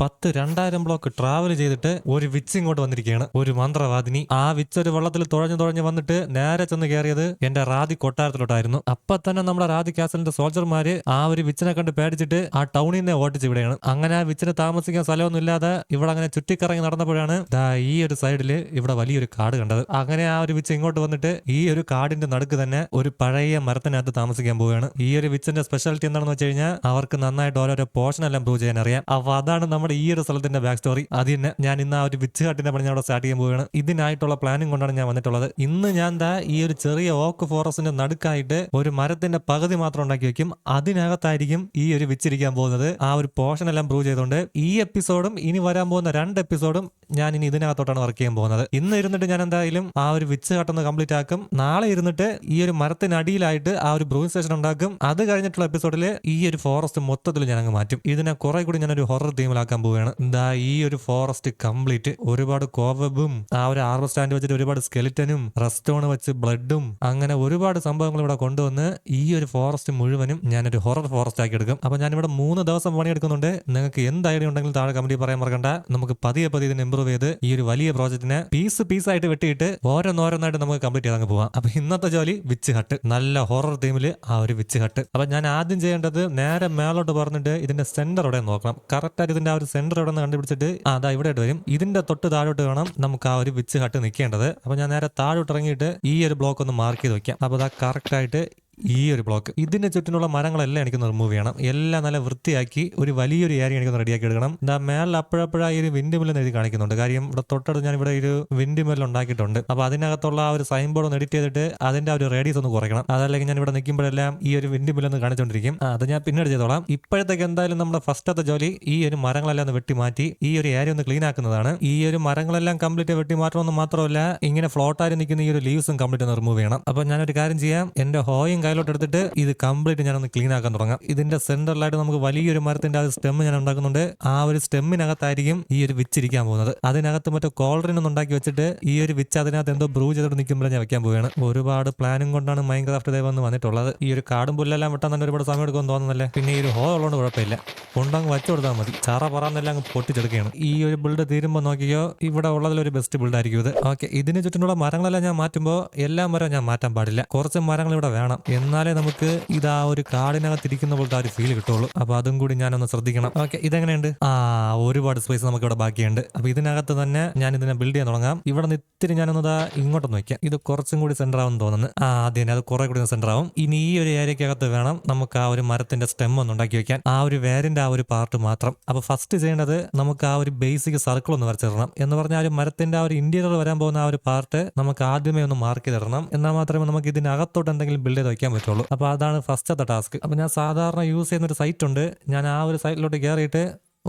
പത്ത് രണ്ടായിരം block travel ചെയ്തിട്ട് ഒരു വിച്ച് ഇങ്ങോട്ട് വന്നിരിക്കുകയാണ്. ഒരു മന്ത്രവാദിനി. ആ വിച്ച് ഒരു വെള്ളത്തിൽ തുഴഞ്ഞു തുഴഞ്ഞു വന്നിട്ട് നേരെ ചെന്ന് കയറിയത് എന്റെ റാദി കൊട്ടാരത്തിലോട്ടായിരുന്നു. അപ്പൊ തന്നെ നമ്മുടെ റാദി കാസലിന്റെ സോൾജർമാര് ആ ഒരു വിച്ചിനെ കണ്ട് പേടിച്ചിട്ട് ആ ടൗണിൽ നിന്ന് ഓട്ടിച്ച് ഇവിടെയാണ് അങ്ങനെ ആ വിച്ചിന് താമസിക്കാൻ സ്ഥലമൊന്നും ഇല്ലാതെ ഇവിടെ അങ്ങനെ ചുറ്റിക്കറങ്ങി നടന്നപ്പോഴാണ് ദാ ഈ ഒരു സൈഡിൽ ഇവിടെ വലിയൊരു കാട് കണ്ടത്. അങ്ങനെ ആ ഒരു വിച്ച് ഇങ്ങോട്ട് വന്നിട്ട് ഈ ഒരു കാടിന്റെ നടുക്ക് തന്നെ ഒരു പഴയ മരത്തിനകത്ത് താമസിക്കാൻ പോവുകയാണ്. ഈ ഒരു വിച്ചിന്റെ സ്പെഷ്യാലിറ്റി എന്താണെന്ന് വെച്ച് കഴിഞ്ഞാൽ അവർക്ക് നന്നായിട്ട് ഓരോരോ പോഷൻ എല്ലാം പ്രൂവ് ചെയ്യാൻ അറിയാം അപ്പൊ അതാണ് നമ്മുടെ ഈ ഒരു സ്ഥലത്തിന്റെ ബാക്ക് സ്റ്റോറി അത് തന്നെ ഞാൻ ഇന്ന് ആ ഒരു വിച്ച് കാട്ടിന്റെ പണി ഞാൻ അവിടെ സ്റ്റാർട്ട് ചെയ്യാൻ പോവുകയാണ്. ഇതിനായിട്ടുള്ള പ്ലാനിങ് കൊണ്ടാണ് ഞാൻ വന്നിട്ടുള്ളത്. ഇന്ന് ഞാൻ ദാ ഈ ഒരു ചെറിയ ഓക്ക് ഫോറസ്റ്റിന്റെ നടുക്കായിട്ട് ഒരു മരത്തിന്റെ പകുതി മാത്രം ഉണ്ടാക്കി വെക്കും. അതിനകത്തായിരിക്കും ഈ ഒരു വിച്ചിരിക്കാൻ പോകുന്നത്. ആ ഒരു പോർഷൻ എല്ലാം പ്രൂവ് ചെയ്തുകൊണ്ട് ഈ എപ്പിസോഡും ഇനി വരാൻ പോകുന്ന രണ്ട് എപ്പിസോഡും ഞാൻ ഇനി ഇതിനകത്തോട്ടാണ് വർക്ക് ചെയ്യാൻ പോകുന്നത്. ഇന്ന് ഇരുന്നിട്ട് ഞാൻ എന്തായാലും ആ ഒരു വിച്ച് കട്ടൊന്ന് കംപ്ലീറ്റ് ആക്കും. നാളെ ഇരുന്നിട്ട് ഈ ഒരു മരത്തിനടിയിലായിട്ട് ആ ഒരു ബ്രൂയിങ് സ്റ്റേഷൻ ഉണ്ടാക്കും. അത് കഴിഞ്ഞിട്ടുള്ള എപ്പിസോഡിൽ ഈ ഒരു ഫോറസ്റ്റ് മൊത്തത്തിൽ ഞാൻ അങ്ങ് മാറ്റും. ഇതിനെ കുറെ കൂടി ഞാനൊരു ഹൊറർ തീമിലാക്കാൻ പോവുകയാണ്. എന്താ ഈ ഒരു ഫോറസ്റ്റ് കംപ്ലീറ്റ് ഒരുപാട് കോവബും ആ ഒരു ആർബർ സ്റ്റാൻഡ് വെച്ചിട്ട് ഒരുപാട് സ്കെലിറ്റനും റെസ്റ്റോൺ വെച്ച് ബ്ലഡും അങ്ങനെ ഒരുപാട് സംഭവങ്ങൾ ഇവിടെ കൊണ്ടുവന്ന് ഈ ഒരു ഫോറസ്റ്റ് മുഴുവനും ഞാനൊരു ഹൊറർ ഫോറസ്റ്റ് ആക്കി എടുക്കും. അപ്പൊ ഞാൻ ഇവിടെ മൂന്ന് ദിവസം പണിയെടുക്കുന്നുണ്ട്. നിങ്ങൾക്ക് എന്ത് ഐഡിയ ഉണ്ടെങ്കിലും താഴെ കമന്റിൽ പറയാൻ മറക്കണ്ട. നമുക്ക് പതിയെ പതിയെ ഇതിനെ ഇമ്പ്രൂവ് ചെയ്ത് ഈ ഒരു വലിയ പ്രോജക്റ്റിനെ പീസ് പീസ് ആയിട്ട് വെട്ടിയിട്ട് ഓരോന്നോരോന്നായിട്ട് നമുക്ക് കംപ്ലീറ്റ് ചെയ്ത് അങ്ങ് പോവാം. അപ്പൊ ഇന്നത്തെ ജോലി വിച്ച് ഹട്ട് നല്ല ഹൊറർ തീമിൽ ആ ഒരു വിച്ച് ഹട്ട് അപ്പൊ ഞാൻ ആദ്യം ചെയ്യേണ്ടത് നേരെ മേലോട്ട് പറഞ്ഞിട്ട് ഇതിന്റെ സെന്റർ എവിടെ നോക്കണം. കറക്റ്റ് ആയിട്ട് ഇതിന്റെ ആ ഒരു സെന്റർ എവിടെ നിന്ന് കണ്ടുപിടിച്ചിട്ട് അതാ ഇവിടെ വരും. ഇതിന്റെ തൊട്ട് താഴോട്ട് വേണം നമുക്ക് ആ ഒരു വിച്ച് ഹട്ട് നിൽക്കേണ്ടത്. അപ്പൊ ഞാൻ നേരെ താഴോട്ട് ഇറങ്ങിയിട്ട് ഈ ഒരു ബ്ലോക്ക് ഒന്ന് മാർക്ക് ചെയ്ത് വെക്കാം. അപ്പൊ അതാ കറക്റ്റ് ആയിട്ട് ഈ ഒരു ബ്ലോക്ക് ഇതിന്റെ ചുറ്റിനുള്ള മരങ്ങളെല്ലാം എനിക്കൊന്ന് റിമൂവ് ചെയ്യണം. എല്ലാം നല്ല വൃത്തിയാക്കി ഒരു വലിയൊരു ഏരിയ എനിക്കൊന്ന് റെഡിയാക്കി എടുക്കണം. എന്താ മേളിൽ അപ്പോഴപ്പോഴാ ഈ ഒരു വിൻഡ് മില്ലെന്ന് എഴുതി കാണിക്കുന്നുണ്ട്. കാര്യം ഇവിടെ തൊട്ടടുത്ത് ഞാൻ ഇവിടെ ഒരു വിൻഡ് മില്ല് ഉണ്ടാക്കിയിട്ടുണ്ട്. അപ്പൊ അതിനകത്തുള്ള ആ ഒരു സൈൻ ബോർഡ് ഒന്ന് എഡിറ്റ് ചെയ്തിട്ട് അതിന്റെ ഒരു റേഡിയസ് ഒന്ന് കുറയ്ക്കണം. അതല്ലെങ്കിൽ ഞാൻ ഇവിടെ നിൽക്കുമ്പോഴെല്ലാം ഈ ഒരു വിൻഡ് മില്ലെന്ന് കാണിച്ചുകൊണ്ടിരിക്കും അത് ഞാൻ പിന്നീട് ചെയ്തോളാം. ഇപ്പോഴത്തേക്ക് എന്തായാലും നമ്മുടെ ഫസ്റ്റത്തെ ജോലി ഈ ഒരു മരങ്ങളെല്ലാം ഒന്ന് വെട്ടി മാറ്റി ഈ ഒരു ഏരിയ ഒന്ന് ക്ലീൻ ആക്കുന്നതാണ്. ഈ ഒരു മരങ്ങളെല്ലാം കംപ്ലീറ്റ് വെട്ടി മാറ്റണമെന്ന് മാത്രമല്ല ഇങ്ങനെ ഫ്ലോട്ടായി നിൽക്കുന്ന ഈ ഒരു ലീവ്സും കംപ്ലീറ്റ് ഒന്ന് റിമൂവ് ചെയ്യണം. അപ്പൊ ഞാനൊരു കാര്യം ചെയ്യാം. എന്റെ ഹോയും കയ്യിലോട്ട് എടുത്തിട്ട് ഇത് കംപ്ലീറ്റ് ഞാനൊന്ന് ക്ലീൻ ആക്കാൻ തുടങ്ങാം. ഇതിന്റെ സെന്ററിലായിട്ട് നമുക്ക് വലിയൊരു മരത്തിന്റെ ആ സ്റ്റെം ഞാൻ ഉണ്ടാക്കുന്നുണ്ട്. ആ ഒരു സ്റ്റെമ്മിനകത്തായിരിക്കും ഈ ഒരു വിച്ച് ഇരിക്കാൻ പോകുന്നത്. അതിനകത്ത് മറ്റേ ഒന്ന് ഉണ്ടാക്കി വെച്ചിട്ട് ഈ ഒരു വിച്ച് അതിനകത്ത് എന്തോ ബ്രൂ ചെയ്തിട്ട് നിൽക്കുമ്പോൾ ഞാൻ വെക്കാൻ പോവുകയാണ്. ഒരുപാട് പ്ലാനും കൊണ്ടാണ് മൈൻക്രാഫ്റ്റ് ക്രാഫ്റ്റ് ദേവ് വന്ന് വന്നിട്ടുള്ളത്. ഈ ഒരു കാടും പുല്ലെല്ലാം വെട്ടാൻ തന്നെ ഒരുപാട് സമയം എടുക്കുമെന്ന് തോന്നുന്നല്ലേ? പിന്നെ ഈ ഒരു ഹോൾ ഉള്ളതുകൊണ്ട് കുഴപ്പമില്ല. കൊണ്ടങ്ങ് വച്ചു കൊടുത്താൽ മതി. ചറ പറന്നെല്ലാം അങ്ങ് പൊട്ടിച്ചെടുക്കുകയാണ്. ഈ ഒരു ബിൽഡ് തീരുമ്പോൾ നോക്കിയോ ഇവിടെ ഉള്ളതിലൊരു ബെസ്റ്റ് ബിൽഡ് ആയിരിക്കും ഇത്. ഓക്കെ ഇതിന് ചുറ്റിനുള്ള മരങ്ങളെല്ലാം ഞാൻ മാറ്റുമ്പോൾ എല്ലാ മരവും ഞാൻ മാറ്റാൻ പാടില്ല. കുറച്ച് മരങ്ങൾ ഇവിടെ വേണം. എന്നാലേ നമുക്ക് ഇത് ആ ഒരു കാടിനകത്ത് ഇരിക്കുന്ന പോലത്തെ ആ ഒരു ഫീൽ കിട്ടുള്ളൂ. അപ്പൊ അതും കൂടി ഞാനൊന്ന് ശ്രദ്ധിക്കണം. ഓക്കെ ഇതെങ്ങനെയുണ്ട്? ആ ഒരുപാട് സ്പേസ് നമുക്ക് ഇവിടെ ബാക്കിയുണ്ട്. അപ്പൊ ഇതിനകത്ത് തന്നെ ഞാൻ ഇതിനെ ബിൽഡ് ചെയ്യാൻ തുടങ്ങാം. ഇവിടെ നിന്ന് ഇത്തിരി ഞാനൊന്നതാ ഇങ്ങോട്ടൊന്ന് വെക്കാം ഇത് കുറച്ചും കൂടി സെന്റർ ആവും തോന്നുന്നു. ആ അതെ അത് കുറെ കൂടി സെന്റർ ആവും. ഇനി ഈ ഒരു ഏരിയക്കകത്ത് വേണം നമുക്ക് ആ ഒരു മരത്തിന്റെ സ്റ്റെം ഒന്ന് ഉണ്ടാക്കി വെക്കാൻ ആ ഒരു വേരിന്റെ ആ ഒരു പാർട്ട് മാത്രം. അപ്പൊ ഫസ്റ്റ് ചെയ്യേണ്ടത് നമുക്ക് ആ ഒരു ബേസിക് സർക്കിൾ ഒന്ന് വരച്ചിടണം. എന്ന് പറഞ്ഞാൽ ആ ഒരു മരത്തിന്റെ ആ ഒരു ഇന്റീരിയർ വരാൻ പോകുന്ന ആ ഒരു പാർട്ട് നമുക്ക് ആദ്യമേ ഒന്ന് മാർക്ക് ചെയ്തിടണം. എന്നാൽ മാത്രമേ നമുക്ക് ഇതിനകത്തോട്ട് എന്തെങ്കിലും ബിൽഡ് ചെയ്ത് വെക്കാൻ പറ്റുള്ളൂ. അപ്പോൾ അതാണ് ഫസ്റ്റത്തെ ടാസ്ക് അപ്പോൾ ഞാൻ സാധാരണ യൂസ് ചെയ്യുന്ന ഒരു സൈറ്റ് ഉണ്ട്. ഞാൻ ആ ഒരു സൈറ്റിലോട്ട് കയറിയിട്ട്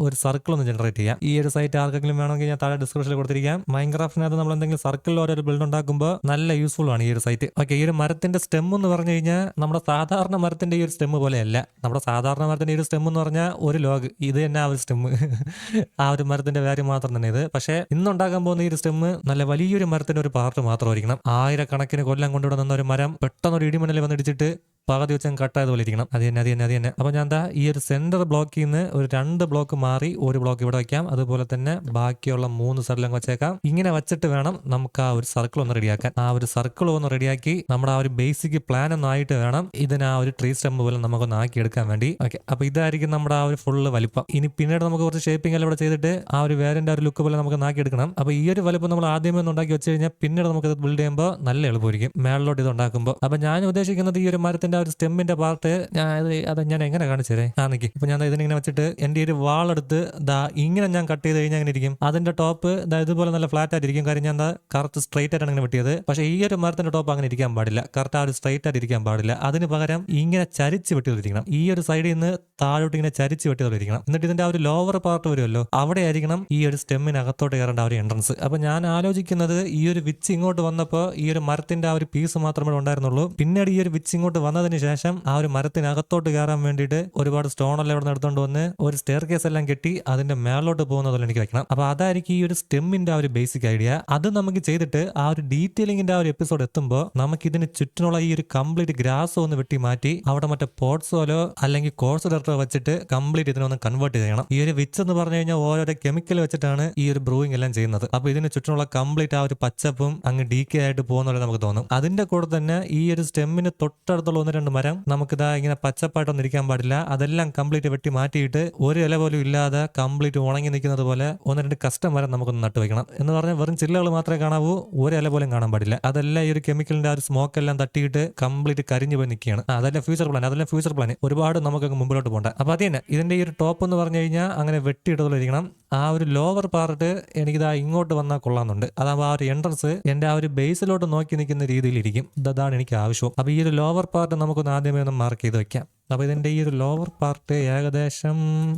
ഒരു സർക്കിൾ ഒന്ന് ജനറേറ്റ് ചെയ്യാം. ഈ ഒരു സൈറ്റ് ആർക്കെങ്കിലും വേണമെങ്കിൽ ഞാൻ താഴെ ഡിസ്ക്രിപ്ഷനിൽ കൊടുത്തിരിക്കാം. മൈൻക്രാഫ്റ്റിനകത്ത് നമ്മൾ എന്തെങ്കിലും സർക്കിളിൽ ഓരോ ബിൽഡ് ഉണ്ടാക്കുമ്പോൾ നല്ല യൂസ്ഫുൾ ആണ് ഈ ഒരു സൈറ്റ് ഓക്കെ ഈ ഒരു മരത്തിന്റെ സ്റ്റെം എന്ന് പറഞ്ഞു കഴിഞ്ഞാൽ നമ്മുടെ സാധാരണ മരത്തിന്റെ ഈ ഒരു സ്റ്റെം പോലെയല്ല. നമ്മുടെ സാധാരണ മരത്തിന്റെ ഈ ഒരു സ്റ്റെം എന്ന് പറഞ്ഞാൽ ഒരു ലോഗ് ഇത് തന്നെ ആ ഒരു സ്റ്റെം ആ ഒരു മരത്തിന്റെ കാര്യം മാത്രം തന്നെ ഇത്. പക്ഷേ ഇന്നുണ്ടാക്കാൻ പോകുന്ന ഈ ഒരു സ്റ്റെം നല്ല വലിയൊരു മരത്തിന്റെ ഒരു പാർട്ട് മാത്രമായിരിക്കണം. ആയിരക്കണക്കിന് കൊല്ലം കൊണ്ടിവിടെ നിന്ന ഒരു മരം പെട്ടെന്ന് ഒരു ഇടിമണ്ണിൽ വന്നിടിച്ചിട്ട് പകുതി വെച്ച് കട്ടായത് പോലെ ഇരിക്കണം. അത് തന്നെ അത് തന്നെ അത് തന്നെ. അപ്പൊ ഞാൻ എന്താ ഈ ഒരു സെന്റർ ബ്ലോക്കിൽ നിന്ന് ഒരു രണ്ട് ബ്ലോക്ക് മാറി ഒരു ബ്ലോക്ക് ഇവിടെ വെക്കാം. അതുപോലെ തന്നെ ബാക്കിയുള്ള മൂന്ന് സൈഡിലും വെച്ചേക്കാം. ഇങ്ങനെ വെച്ചിട്ട് വേണം നമുക്ക് ആ ഒരു സർക്കിൾ ഒന്ന് റെഡിയാക്കാൻ ആ ഒരു സർക്കിൾ ഒന്ന് റെഡിയാക്കി നമ്മുടെ ആ ഒരു ബേസിക് പ്ലാൻ ഒന്ന് ആയിട്ട് വേണം ഇതിന് ആ ഒരു ട്രീ സ്റ്റെമ്പ് പോലെ നമുക്കൊന്ന് ആക്കി എടുക്കാൻ വേണ്ടി. ഓക്കെ അപ്പൊ ഇതായിരിക്കും നമ്മുടെ ആ ഒരു ഫുള്ള് വലിപ്പം. ഇനി പിന്നീട് നമുക്ക് കുറച്ച് ഷേപ്പിംഗ് എല്ലാം ഇവിടെ ചെയ്തിട്ട് ആ ഒരു വേരിന്റെ ഒരു ലുക്ക് പോലെ നമുക്ക് ആക്കി എടുക്കണം. അപ്പൊ ഈ ഒരു വലിപ്പം നമ്മൾ ആദ്യമേ ഒന്ന് ഉണ്ടാക്കി വെച്ച് കഴിഞ്ഞാൽ പിന്നീട് നമുക്ക് ബിൽഡ് ചെയ്യുമ്പോൾ നല്ല എളുപ്പമായിരിക്കും. മേളിലോട്ട് ഇത് ഉണ്ടാക്കുമ്പോൾ. അപ്പൊ ഞാൻ ഉദ്ദേശിക്കുന്നത് ഈ ഒരു മരത്തിന്റെ ആ ഒരു സ്റ്റെമ്മിന്റെ പാർട്ട് ഞാൻ അത് ഞാൻ എങ്ങനെ കാണിച്ചു തരേ ആണെങ്കിൽ ഇപ്പൊ ഞാൻ ഇതിനിങ്ങനെ വെച്ചിട്ട് എന്റെ ഒരു വാൾ എടുത്ത് ദാ ഇങ്ങനെ ഞാൻ കട്ട് ചെയ്ത് കഴിഞ്ഞാൽ അങ്ങനെ ഇരിക്കും? അതിന്റെ ടോപ്പ് ഇതുപോലെ നല്ല ഫ്ലാറ്റ് ആയിട്ടിരിക്കും. കാര്യം ഞാൻ കറക്റ്റ് സ്ട്രൈറ്റ് ആയിട്ടാണ് അങ്ങനെ വെട്ടിയത്. പക്ഷെ ഈ ഒരു മരത്തിന്റെ ടോപ്പ് അങ്ങനെ ഇരിക്കാൻ പാടില്ല. കറക്റ്റ് ആ ഒരു സ്ട്രൈറ്റ് ആയിട്ട് ഇരിക്കാൻ പാടില്ല. അതിന് പകരം ഇങ്ങനെ ചരിച്ച് വെട്ടിയതിരിക്കണം ഈ ഒരു സൈഡിൽ നിന്ന് താഴോട്ട് ഇങ്ങനെ ചരിച്ച് വെട്ടിയിരിക്കണം എന്നിട്ട് ഇതിന്റെ ആ ഒരു ലോവർ പാർട്ട് വരുമല്ലോ അവിടെ ആയിരിക്കണം ഈ ഒരു സ്റ്റെമ്മിനകത്തോട്ട് കയറേണ്ട ആ ഒരു എൻട്രൻസ് അപ്പൊ ഞാൻ ആലോചിക്കുന്നത് ഈ ഒരു വിച്ച് ഇങ്ങോട്ട് വന്നപ്പോൾ ഈ ഒരു മരത്തിന്റെ ആ ഒരു പീസ് മാത്രമേ ഉണ്ടായിരുന്നുള്ളൂ. പിന്നീട് ഈ ഒരു വിച്ച് ഇങ്ങോട്ട് വന്നതിന് വന്നതിന് ശേഷം ആ ഒരു മരത്തിനകത്തോട്ട് കയറാൻ വേണ്ടിയിട്ട് ഒരുപാട് സ്റ്റോൺ എല്ലാം ഇവിടെ നിന്ന് എടുത്തോണ്ട് വന്ന് ഒരു സ്റ്റെയർ കേസ് എല്ലാം കെട്ടി അതിന്റെ മേലോട്ട് പോകുന്നതല്ല എനിക്ക് വെക്കണം. അപ്പൊ അതായിരിക്കും ഈ ഒരു സ്റ്റെമ്മിന്റെ ആ ഒരു ബേസിക് ഐഡിയ അത് നമുക്ക് ചെയ്തിട്ട് ആ ഒരു ഡീറ്റെയിലിംഗിന്റെ ആ ഒരു എപ്പിസോഡ് എത്തുമ്പോൾ നമുക്ക് ഇതിന് ചുറ്റിനുള്ള ഈ ഒരു കംപ്ലീറ്റ് ഗ്രാസ് ഒന്ന് വെട്ടി മാറ്റി അവിടെ മറ്റേ പോട്ട്സോലോ അല്ലെങ്കിൽ കോഴ്സ് ഡയറക്ടറോ വെച്ചിട്ട് കംപ്ലീറ്റ് ഇതിനൊന്ന് കൺവേർട്ട് ചെയ്യണം. ഈ ഒരു വിച്ച് എന്ന് പറഞ്ഞു കഴിഞ്ഞാൽ ഓരോരോ കെമിക്കൽ വെച്ചിട്ടാണ് ഈ ഒരു ബ്രൂയിങ് എല്ലാം ചെയ്യുന്നത്. അപ്പൊ ഇതിന് ചുറ്റിനുള്ള കംപ്ലീറ്റ് ആ ഒരു പച്ചപ്പും അങ്ങ് ഡീക്കേ ആയിട്ട് പോകുന്നുള്ള നമുക്ക് തോന്നും. അതിന്റെ കൂടെ തന്നെ ഈ ഒരു സ്റ്റെമ്മിന് തൊട്ടടുത്തുള്ള ഒന്ന് രണ്ട് മരം. നമുക്കിതാ ഇങ്ങനെ പച്ചപ്പായിട്ടൊന്നും ഇരിക്കാൻ പാടില്ല. അതെല്ലാം കംപ്ലീറ്റ് വെട്ടി മാറ്റിയിട്ട് ഒരു ഇല പോലും ഇല്ലാതെ കംപ്ലീറ്റ് ഉണങ്ങി നിൽക്കുന്നത് പോലെ ഒന്ന് രണ്ട് കസ്റ്റം മരം നമുക്കൊന്ന് നട്ടു വെക്കണം. എന്ന് പറഞ്ഞാൽ വെറും ചില്ലകൾ മാത്രമേ കാണാവൂ ഒരു ഇല പോലും കാണാൻ പാടില്ല. അതെല്ലാം ഈ ഒരു കെമിക്കലിന്റെ ആ ഒരു സ്മോക്ക് എല്ലാം തട്ടിയിട്ട് കംപ്ലീറ്റ് കരിഞ്ഞു പോയി നിൽക്കുകയാണ്. അതെല്ലാം ഫ്യൂച്ചർ പ്ലാൻ അതെല്ലാം ഫ്യൂച്ചർ പ്ലാൻ ഒരുപാട് നമുക്ക് മുമ്പിലോട്ട് പോകണ്ട. അപ്പൊ അത് തന്നെ ഇതിന്റെ ഈ ഒരു ടോപ്പ് എന്ന് പറഞ്ഞു കഴിഞ്ഞാൽ അങ്ങനെ വെട്ടി ഇരിക്കണം. ആ ഒരു ലോവർ പാർട്ട് എനിക്കിതാ ഇങ്ങോട്ട് വന്നാൽ കൊള്ളാമെന്നുണ്ട് അതാകുമ്പോൾ ആ ഒരു എൻട്രൻസ് എന്റെ ആ ഒരു ബേസിലോട്ട് നോക്കി നിൽക്കുന്ന രീതിയിലിരിക്കും. ഇതാണ് എനിക്ക് ആവശ്യം. അപ്പോൾ ഈ ഒരു ലോവർ പാർട്ട് നമുക്കൊന്ന് ആദ്യമേ ഒന്ന് മാർക്ക് ചെയ്ത് വെക്കാം. അപ്പോൾ ഇതിന്റെ ഈ ഒരു ലോവർ പാർട്ട് ഏകദേശം